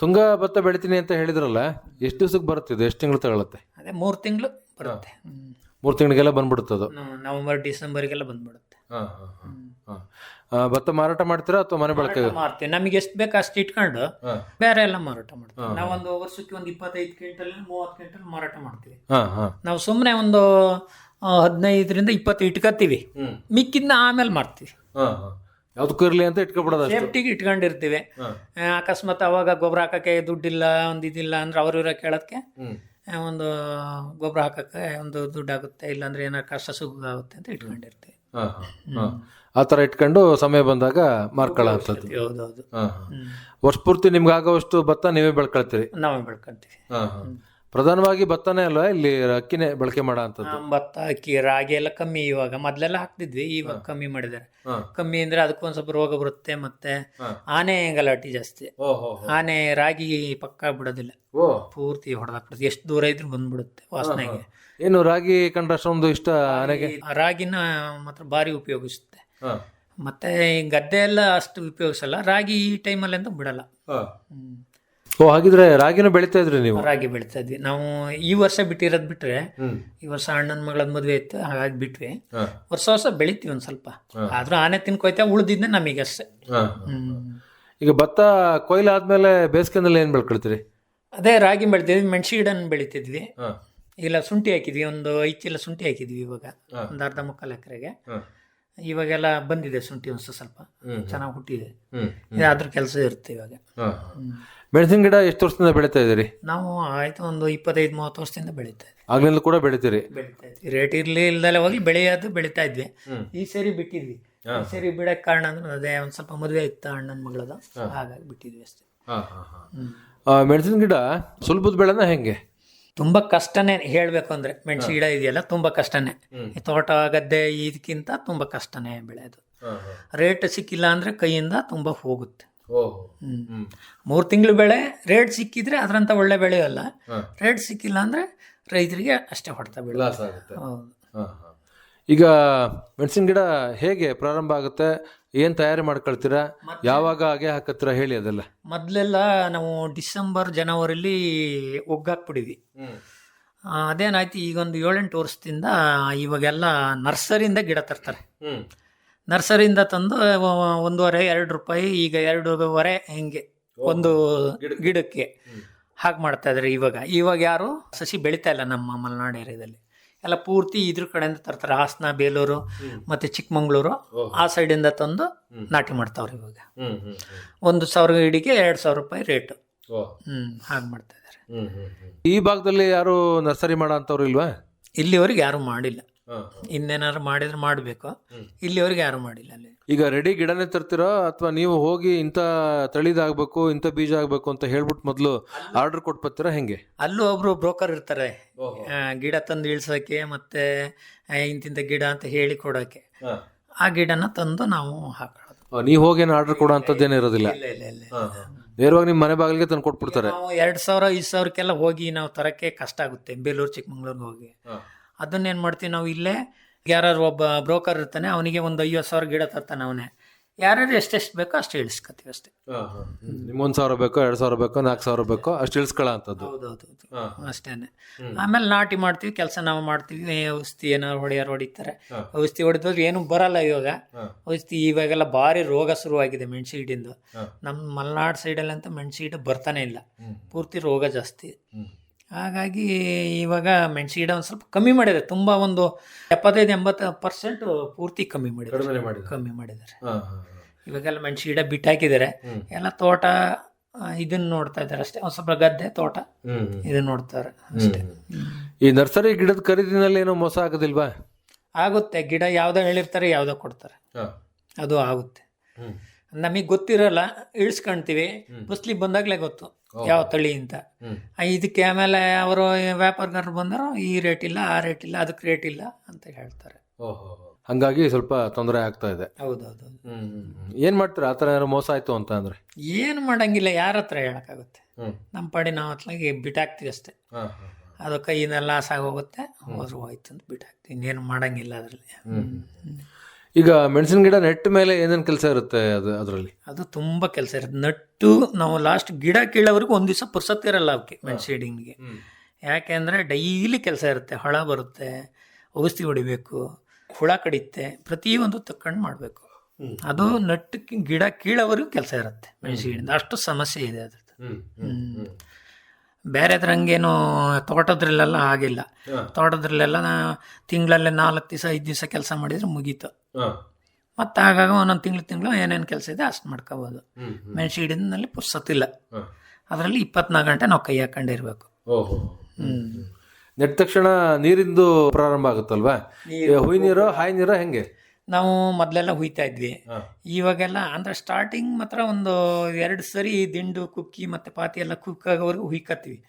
ತುಂಗ ಭತ್ತ ಬೆಳಿತೀನಿ ಅಂತ ಹೇಳಿದ್ರಲ್ಲ ಎಷ್ಟು ದಿವ್ಸಕ್ಕೆ ಬರುತ್ತೆ ಇದು? ಎಷ್ಟು ತಿಂಗಳು ತಗೊಳ್ಳುತ್ತೆ ಅದೇ ಮೂರು ತಿಂಗಳು ಬರುತ್ತೆ. ಹ್ಮ್. ಮೂರು ತಿಂಗಳಿಗೆಲ್ಲ ಬಂದ್ಬಿಡುತ್ತೆ ಅದು ನವೆಂಬರ್ ಡಿಸೆಂಬರ್ಗೆಲ್ಲ ಬಂದ್ಬಿಡುತ್ತೆ. ಹಾಂ ಹಾಂ ಹಾಂ ಹಾಂ. ಭತ್ತ ಮಾರಾಟ ಮಾಡ್ತೀರಾ ಅಥವಾ ಮನೆ ಬಳಕೆ ಮಾಡ್ತೀವಿ ನಮಗೆ ಎಷ್ಟು ಬೇಕು ಅಷ್ಟು ಇಟ್ಕೊಂಡು ಹಾಂ. ಬೇರೆ ಎಲ್ಲ ಮಾರಾಟ ಮಾಡ್ತೀವಿ. ನಾವು ಒಂದು ವರ್ಷಕ್ಕೆ ಒಂದು ಇಪ್ಪತ್ತೈದು ಕ್ವಿಂಟಲ್ ಮೂವತ್ತು ಕ್ವಿಂಟಲ್ ಮಾರಾಟ ಮಾಡ್ತೀವಿ. ಹಾಂ ಹಾಂ. ನಾವು ಸುಮ್ಮನೆ ಒಂದು ಆ, ಹದಿನೈದರಿಂದ ಇಪ್ಪತ್ತು ಇಟ್ಕೋತೀವಿ ಮಿಕ್ಕಿಂದ ಮಿಕ್ಕಿದ್ನ ಆಮೇಲೆ ಮಾಡ್ತೀವಿ ಹಾಂ ಹಾಂ. ಯಾವುದಕ್ಕೂ ಇರಲಿ ಅಂತ ಇಟ್ಕೊಬಿಡೋದು ಅಷ್ಟು. ಸೇಫ್ಟಿಗೆ ಇಟ್ಕೊಂಡಿರ್ತೀವಿ. ಹಾಂ. ಆ, ಅಕಸ್ಮಾತ್ ಅವಾಗ ಗೊಬ್ಬರ ಹಾಕಕ್ಕೆ ದುಡ್ಡಿಲ್ಲ ಒಂದು ಇದಿಲ್ಲ ಅಂದ್ರೆ ಅವ್ರ ಇವ್ರ ಕೇಳೋದಕ್ಕೆ ಹ್ಞೂ ಒಂದು ಗೊಬ್ಬರ ಹಾಕಕ್ಕೆ ಒಂದು ದುಡ್ಡಾಗುತ್ತೆ ಇಲ್ಲಾಂದ್ರೆ ಏನಾರು ಕಷ್ಟ ಸುಖ ಆಗುತ್ತೆ ಅಂತ ಇಟ್ಕೊಂಡಿರ್ತೀವಿ. ಹಾಂ ಹಾಂ ಹಾಂ. ಆ ಥರ ಇಟ್ಕೊಂಡು ಸಮಯ ಬಂದಾಗ ಮಾರ್ಕೊಳ್ಳೋ ಅಂಥದ್ದು ಹೌದೌದು. ವರ್ಷ ಪೂರ್ತಿ ನಿಮ್ಗೆ ಆಗೋವಷ್ಟು ಭತ್ತ ನೀವೇ ಬೆಳ್ಕೊಳ್ತೀರಿ? ನಾವೇ ಬೆಳ್ಕೊಳ್ತೀವಿ. ಹಾಂ ಹಾಂ. ಪ್ರಧಾನವಾಗಿ ಭತ್ತನೇ ಅಲ್ವಾ? ಇಲ್ಲಿ ಅಕ್ಕಿನೇ ಬಳಕೆ ಮಾಡೋ ಅಂಥದ್ದು ಭತ್ತ ಅಕ್ಕಿ ರಾಗಿ ಎಲ್ಲ ಕಮ್ಮಿ ಇವಾಗ. ಮೊದಲೆಲ್ಲ ಹಾಕ್ತಿದ್ವಿ ಇವಾಗ ಕಮ್ಮಿ ಮಾಡಿದ್ದಾರೆ. ಹಾಂ. ಕಮ್ಮಿ ಅಂದ್ರೆ ಅದಕ್ಕೊಂದ್ ಸ್ವಲ್ಪ ರೋಗ ಬರುತ್ತೆ ಮತ್ತೆ ಹಾಂ. ಆನೆ ಗಲಾಟೆ ಜಾಸ್ತಿ. ಆನೆ ರಾಗಿ ಪಕ್ಕ ಬಿಡೋದಿಲ್ಲ. ಓ. ಪೂರ್ತಿ ಹೊಡೆದಾಕ್ಬಿಡುತ್ತೆ. ಎಷ್ಟು ದೂರ ಇದ್ರೂ ಬಂದ್ಬಿಡುತ್ತೆ ವಾಸನೆಗೆ. ಏನು ರಾಗಿ ಕಂಡ್ರೆ ಅಷ್ಟೊಂದು ಇಷ್ಟ ಆನೆಗೆ? ರಾಗಿನ ಮಾತ್ರ ಭಾರಿ ಉಪಯೋಗಿಸುತ್ತೆ. ಹಾಂ. ಮತ್ತೆ ಈ ಗದ್ದೆ ಎಲ್ಲ ಅಷ್ಟು ಉಪಯೋಗಿಸಲ್ಲ. ರಾಗಿ ಈ ಟೈಮಲ್ಲಿ ಅಂತ ಬಿಡಲ್ಲ. ಹಾಂ. ಹ್ಮ್. ಓ ಹಾಗಿದ್ರೆ ರಾಗಿನ ಬೆಳಿತಾ ಇದ್ರಿ ನೀವು? ರಾಗಿ ಬೆಳಿತಾ ಇದ್ವಿ. ನಾವು ಈ ವರ್ಷ ಬಿಟ್ಟಿರೋದು ಬಿಟ್ರೆ ಈ ವರ್ಷ ಅಣ್ಣನ ಮಗಳದ ಮದುವೆ ಇತ್ತು ಹಾಗಾಗಿ ಬಿಟ್ವಿ. ವರ್ಷ ವರ್ಷ ಬೆಳಿತೀವಿ ಒಂದ್ ಸ್ವಲ್ಪ. ಆದ್ರೂ ಆನೆ ತಿನ್ಕೋಯ್ತಾ ಉಳ್ದಿದ್ದೆ ನಮಗೆ ಅಷ್ಟೇ. ಈಗ ಭತ್ತ ಕೊಯ್ಲು ಆದ್ಮೇಲೆ ಬೇಸಿಗೆನಲ್ಲಿ ಏನ್ ಬೆಳ್ಕೊಳ್ತೀರಿ? ಅದೇ ರಾಗಿ ಬೆಳಿತಿದ್ವಿ ಮೆಣಸಿ ಗಿಡನ ಬೆಳಿತಿದ್ವಿ. ಇಲ್ಲ ಶುಂಠಿ ಹಾಕಿದ್ವಿ ಒಂದು ಐದು ಚೀಲ ಶುಂಠಿ ಹಾಕಿದ್ವಿ ಇವಾಗ. ಒಂದು ಅರ್ಧ ಮುಕ್ಕಾಲು ಎಕರೆಗೆ. ಇವಾಗೆಲ್ಲ ಬಂದಿದೆ ಶುಂಠಿ ಒಂದು ಸ್ವಲ್ಪ. ಚೆನ್ನಾಗಿ ಹುಟ್ಟಿದೆ. ಅದ್ರ ಕೆಲಸ ಇರುತ್ತೆ ಇವಾಗ. ಮೆಣಸಿನ ಗಿಡ ಎಷ್ಟು ವರ್ಷದಿಂದ ಬೆಳೀತಾ ಇದ್ದೀರಿ? ನಾವು ಆಯ್ತು ಒಂದು ಇಪ್ಪತ್ತೈದು ಮೂವತ್ತು ವರ್ಷದಿಂದ ಬೆಳೀತಾ ಇದ್ವಿ ಆಗ್ಲಿಂದ ಕೂಡ ಬೆಳಿತೀರಿ. ಬೆಳೀತಾ ಇದ್ವಿ ರೇಟ್ ಇರ್ಲಿ ಇಲ್ದಲೆ ಹೋಗಿ ಬೆಳೆಯೋದು ಬೆಳೀತಾ ಇದ್ವಿ. ಈ ಸರಿ ಬಿಟ್ಟಿದ್ವಿ. ಈ ಸರಿ ಬಿಡಕ್ಕೆ ಕಾರಣ ಅಂದ್ರೆ ಅದೇ ಒಂದು ಸ್ವಲ್ಪ ಮದುವೆ ಇತ್ತು ಅಣ್ಣನ ಮಗಳದು. ಹಾಗಾಗಿ ಬಿಟ್ಟಿದ್ವಿ ಅಷ್ಟೇ. ಮೆಣಸಿನ ಗಿಡ ಸುಲಭದ ಬೆಳೆನ ಹೆಂಗೆ? ತುಂಬಾ ಕಷ್ಟನೇ ಹೇಳ್ಬೇಕು ಅಂದ್ರೆ ಮೆಣಸಿನ ಗಿಡ ಇದೆಯಲ್ಲ ತುಂಬಾ ಕಷ್ಟನೇ. ಈ ತೋಟ ಗದ್ದೆ ಇದಕ್ಕಿಂತ ತುಂಬಾ ಕಷ್ಟನೇ ಬೆಳೆಯೋದು. ರೇಟ್ ಸಿಕ್ಕಿಲ್ಲ ಅಂದ್ರೆ ಕೈಯಿಂದ ತುಂಬಾ ಹೋಗುತ್ತೆ. ಮೂರು ತಿಂಗಳು ಬೆಳೆ ರೇಟ್ ಸಿಕ್ಕಿದ್ರೆ ಅದರಂತ ಒಳ್ಳೆ ಬೆಳೆಯಲ್ಲ ರೇಟ್ ಸಿಕ್ಕಿಲ್ಲ ಅಂದ್ರೆ ರೈತರಿಗೆ ಅಷ್ಟೇ ಹೊಡ್ತಾ ಹಾಂ ಈಗ ಮೆಣಸಿನ ಗಿಡ ಹೇಗೆ ಪ್ರಾರಂಭ ಆಗುತ್ತೆ? ಏನು ತಯಾರಿ ಮಾಡ್ಕೊಳ್ತೀರಾ? ಯಾವಾಗ ಹಾಗೆ ಹಾಕತ್ತೀರಾ? ಹೇಳಿ ಅದೆಲ್ಲ. ಮೊದಲೆಲ್ಲ ನಾವು ಡಿಸೆಂಬರ್ ಜನವರಿಲಿ ಆ, ಅದೇನಾಯ್ತು ಈಗೊಂದು ಏಳೆಂಟು ವರ್ಷದಿಂದ ಇವಾಗೆಲ್ಲ ನರ್ಸರಿಯಿಂದ ಗಿಡ ತರ್ತಾರೆ. ನರ್ಸರಿಯಿಂದ ತಂದು ಒಂದೂವರೆ ಎರಡು ರೂಪಾಯಿ ಈಗ ಎರಡೂವರೆ ಹಿಂಗೆ ಒಂದು ಗಿಡಕ್ಕೆ. ಹಾಗೆ ಮಾಡ್ತಾ ಇದ್ದಾರೆ ಇವಾಗ. ಇವಾಗ ಯಾರು? ಸಸಿ ಬೆಳಿತಾ ಇಲ್ಲ ನಮ್ಮ ಮಲೆನಾಡು ಏರಿಯಾದಲ್ಲಿ. ಎಲ್ಲ ಪೂರ್ತಿ ಇದ್ರ ಕಡೆಯಿಂದ ತರ್ತಾರೆ. ಹಾಸನ ಬೇಲೂರು ಮತ್ತೆ ಚಿಕ್ಕಮಂಗ್ಳೂರು ಆ ಸೈಡಿಂದ ತಂದು ನಾಟಿ ಮಾಡ್ತಾವ್ರೆ ಇವಾಗ. ಒಂದು ಸಾವಿರ ಗಿಡಿಗೆ ಎರಡು ಸಾವಿರ ರೂಪಾಯಿ ರೇಟು. ಹ್ಮ್ ಹಾಗೆ ಮಾಡ್ತಾ ಇದ್ದಾರೆ. ಈ ಭಾಗದಲ್ಲಿ ಯಾರು ನರ್ಸರಿ ಮಾಡೋ ಅಂಥವ್ರು ಇಲ್ವಾ? ಇಲ್ಲಿವರೆಗೆ ಯಾರು ಮಾಡಿಲ್ಲ. ಇನ್ನೇನಾದ್ರು ಮಾಡಿದ್ರೆ ಮಾಡಬೇಕು. ಇಲ್ಲಿವರೆಗೆ ಯಾರು ಮಾಡಿಲ್ಲ ಅಲ್ಲಿ. ಈಗ ರೆಡಿ ಗಿಡನೇ ತರ್ತೀರೋ? ಅಥವಾ ನೀವು ಹೋಗಿ ಇಂಥ ತಳಿದಾಗಬೇಕು ಇಂಥ ಬೀಜ ಆಗಬೇಕು ಅಂತ ಹೇಳ್ಬಿಟ್ಟು ಮೊದಲು ಆರ್ಡರ್ ಕೊಟ್ಟು ಬರ್ತೀರಾ? ಹೆಂಗೆ? ಅಲ್ಲೂ ಒಬ್ರು ಬ್ರೋಕರ್ ಇರ್ತಾರೆ. ಆ, ಗಿಡ ತಂದು ಇಳಿಸೋಕೆ ಮತ್ತೆ ಆ, ಇಂತಿಂಥ ಗಿಡ ಅಂತ ಹೇಳಿ ಕೊಡೋಕೆ. ಆ ಗಿಡನ ತಂದು ನಾವು ಹಾಕೊಳ್ಳೋದು. ನೀವು ಹೋಗಿ ಏನು ಆರ್ಡರ್ ಕೊಡೋ ಅಂಥದ್ದೇನು ಇರೋದಿಲ್ಲ? ಇಲ್ಲ ಇಲ್ಲ ಇಲ್ಲ ನೇರವಾಗಿ ನಿಮ್ಮ ಮನೆ ಬಾಗಿಲಿಗೆ ತಂದು ಕೊಟ್ಬಿಡ್ತಾರೆ. ನಾವು ಎರಡು ಸಾವಿರ ಐದು ಸಾವಿರಕ್ಕೆಲ್ಲ ಹೋಗಿ ನಾವು ತರಕ್ಕೆ ಕಷ್ಟ ಆಗುತ್ತೆ. ಬೇಲೂರು ಚಿಕ್ಕಮಂಗ್ಳೂರ್ಗೆ ಹೋಗಿ. ಅದನ್ನೇನು ಮಾಡ್ತೀವಿ ನಾವು ಇಲ್ಲೇ? ಯಾರು ಒಬ್ಬ ಬ್ರೋಕರ್ ಇರ್ತಾನೆ ಅವನಿಗೆ ಒಂದು ಐವತ್ತು ಸಾವಿರ ಗಿಡ ತರ್ತಾನೆ ಅವನೇ. ಯಾರ್ಯಾರು ಎಷ್ಟೆಷ್ಟು ಬೇಕೋ ಅಷ್ಟು ಇಳಿಸ್ಕೊತೀವಿ ಅಷ್ಟೇ. ನಿಮ್ಗೊಂದು ಸಾವಿರ ಬೇಕೋ ಎರಡು ಸಾವಿರ ಬೇಕೋ ನಾಲ್ಕು ಸಾವಿರ ಬೇಕೋ ಅಷ್ಟು ಅಂಥದ್ದು ಹೌದೌದು ಹೌದು ಅಷ್ಟೇನೆ. ಆಮೇಲೆ ನಾಟಿ ಮಾಡ್ತೀವಿ ಕೆಲಸ ನಾವು ಮಾಡ್ತೀವಿ. ಔಷಧಿ ಏನಾದ್ರು ಹೊಡೆಯೋರು ಹೊಡಿತಾರೆ. ಔಷಧಿ ಹೊಡೆದ್ರೆ ಏನು ಬರಲ್ಲ ಇವಾಗ. ಔಷಧಿ ಇವಾಗೆಲ್ಲ ಭಾರಿ ರೋಗ ಶುರುವಾಗಿದೆ ಮೆಣಸಿ ಹಿಡಿಂದು. ನಮ್ಮ ಮಲೆನಾಡು ಸೈಡಲ್ಲಂತೂ ಅಂತ ಮೆಣಸಿ ಗಿಡ ಬರ್ತಾನೆ ಇಲ್ಲ. ಪೂರ್ತಿ ರೋಗ ಜಾಸ್ತಿ. ಹಾಗಾಗಿ ಇವಾಗ ಮೆಣಸಿ ಗಿಡ ಒಂದು ಸ್ವಲ್ಪ ಕಮ್ಮಿ ಮಾಡಿದ್ದಾರೆ. ತುಂಬ ಒಂದು ಎಪ್ಪತ್ತೈದು ಎಂಬತ್ತು ಪರ್ಸೆಂಟ್ ಪೂರ್ತಿ ಕಮ್ಮಿ ಮಾಡಿದ್ದಾರೆ. ಕಮ್ಮಿ ಮಾಡಿದ್ದಾರೆ. ಇವಾಗೆಲ್ಲ ಮೆಣಸಿ ಗಿಡ ಬಿಟ್ಟಾಕಿದ್ದಾರೆ ಹ್ಮ್. ಎಲ್ಲ ತೋಟ ಇದನ್ನ ನೋಡ್ತಾ ಇದ್ದಾರೆ ಅಷ್ಟೇ. ಒಂದು ಸ್ವಲ್ಪ ಗದ್ದೆ ತೋಟ. ಇದನ್ನ ನೋಡ್ತಾರೆ ಅಷ್ಟೇ. ಈ ನರ್ಸರಿ ಗಿಡದ ಖರೀದಿನಲ್ಲಿ ಏನೋ ಮೋಸ ಆಗೋದಿಲ್ವಾ? ಆಗುತ್ತೆ. ಗಿಡ ಯಾವ್ದೋ ಹೇಳಿರ್ತಾರೆ ಯಾವ್ದೋ ಕೊಡ್ತಾರೆ. ಅದು ಆಗುತ್ತೆ. ನಮಗೆ ಗೊತ್ತಿರಲ್ಲ ಇಳಿಸ್ಕೊಂತೀವಿ ಮುಸ್ಲಿಂ ಬಂದಾಗಲೇ ಗೊತ್ತು ಯಾವ ತಳಿ ಅಂತ. ಇದಕ್ಕೆ ಆಮೇಲೆ ಅವರು ವ್ಯಾಪಾರಗಾರರು ಬಂದರು ಈ ರೇಟ್ ಇಲ್ಲ ಆ ರೇಟ್ ಇಲ್ಲ ಅದಕ್ಕೆ ರೇಟ್ ಇಲ್ಲ ಅಂತ ಹೇಳ್ತಾರೆ. ಓಹೋ ಹಂಗಾಗಿ ಸ್ವಲ್ಪ ತೊಂದರೆ ಆಗ್ತಾ ಇದೆ. ಹೌದೌದು. ಏನ್ ಮಾಡ್ತಾರೆ? ಆ ಥರ ಏನಾದ್ರು ಮೋಸ ಆಯ್ತು ಅಂತ ಅಂದ್ರೆ? ಏನು ಮಾಡಂಗಿಲ್ಲ ಯಾರ ಹತ್ರ ಹೇಳೋಕ್ಕಾಗುತ್ತೆ. ನಮ್ಮ ಪಾಡಿ ನಾವು ಅತ್ಲಾಗಿ ಬಿಟ್ಟಾಕ್ತಿವಿ ಅಷ್ಟೇ. ಅದು ಕೈಯಿಂದ ಲಾಸ್ ಆಗೋಗುತ್ತೆ ಹೋದ್ರು ಹೋಯ್ತು ಅಂತ ಬಿಟ್ಟಾಕ್ತಿವಿ. ಇನ್ನೇನು ಮಾಡಂಗಿಲ್ಲ ಅದರಲ್ಲಿ. ಈಗ ಮೆಣಸಿನ ಗಿಡ ನೆಟ್ಟ ಮೇಲೆ ಏನೇನು ಕೆಲಸ ಇರುತ್ತೆ ಅದು ಅದರಲ್ಲಿ? ಅದು ತುಂಬ ಕೆಲಸ ಇರುತ್ತೆ. ನಟ್ಟು ನಾವು ಲಾಸ್ಟ್ ಗಿಡ ಕೀಳೋವರೆಗೂ ಒಂದು ದಿವಸ ಪುರ್ಸತ್ತೆ ಇರಲ್ಲ ಅವಕ್ಕೆ ಶೇಡಿಂಗ್ಗೆ ಯಾಕೆಂದರೆ ಡೈಲಿ ಕೆಲಸ ಇರುತ್ತೆ. ಹಳ ಬರುತ್ತೆ ಔಷಧಿ ಹೊಡಿಬೇಕು ಹುಳ ಕಡಿಯುತ್ತೆ ಪ್ರತಿಯೊಂದು ತಕ್ಕೊಂಡು ಮಾಡಬೇಕು. ಅದು ನಟ್ಟು ಗಿಡ ಕೀಳೋವರೆಗೂ ಕೆಲಸ ಇರುತ್ತೆ ಮೆಣಸಿಗಿಡಿಂದ ಅಷ್ಟು ಸಮಸ್ಯೆ ಇದೆ ಅದ್ರದ್ದು. ಬೇರೆದ್ರಂಗೇನು ತೋಟದ್ರಲ್ಲೆಲ್ಲ ಆಗಿಲ್ಲ. ತೋಟದ್ರಲ್ಲೆಲ್ಲ ತಿಂಗಳಲ್ಲೇ ನಾಲ್ಕು ದಿವಸ ಐದು ದಿವಸ ಕೆಲಸ ಮಾಡಿದ್ರೆ ಮುಗೀತು. ಮತ್ತು ಆಗಾಗ ಒಂದೊಂದು ತಿಂಗಳು ತಿಂಗಳು ಏನೇನು ಕೆಲಸ ಇದೆ ಅಷ್ಟು ಮಾಡ್ಕೋಬೋದು. ಮೆಣಸು ಹಿಡಿದಲ್ಲಿ ಪುರ್ಸತ್ತಿಲ್ಲ. ಅದರಲ್ಲಿ ಇಪ್ಪತ್ನಾಲ್ಕು ಗಂಟೆ ನಾವು ಕೈ ಹಾಕೊಂಡಿರ್ಬೇಕು. ನೆಟ್ಟ ತಕ್ಷಣ ನೀರಿಂದು ಪ್ರಾರಂಭ ಆಗುತ್ತಲ್ವಾ? ಹುಯಿ ನೀರು ಹಾಯಿ ನೀರು ಹೆಂಗೆ? ನಾವು ಮೊದಲೆಲ್ಲ ಹುಯ್ತಾ ಇದ್ವಿ. ಇವಾಗೆಲ್ಲ ಅಂದ್ರೆ ಸ್ಟಾರ್ಟಿಂಗ್ ಮಾತ್ರ ಒಂದು ಎರಡು ಸರಿ ದಿಂಡು ಕುಕ್ಕಿ ಮತ್ತೆ ಪಾತಿ ಎಲ್ಲ ಕುಕ್ ಆಗೋವರೆಗೂ ಹುಯ್ಕತ್ತೀವಿ.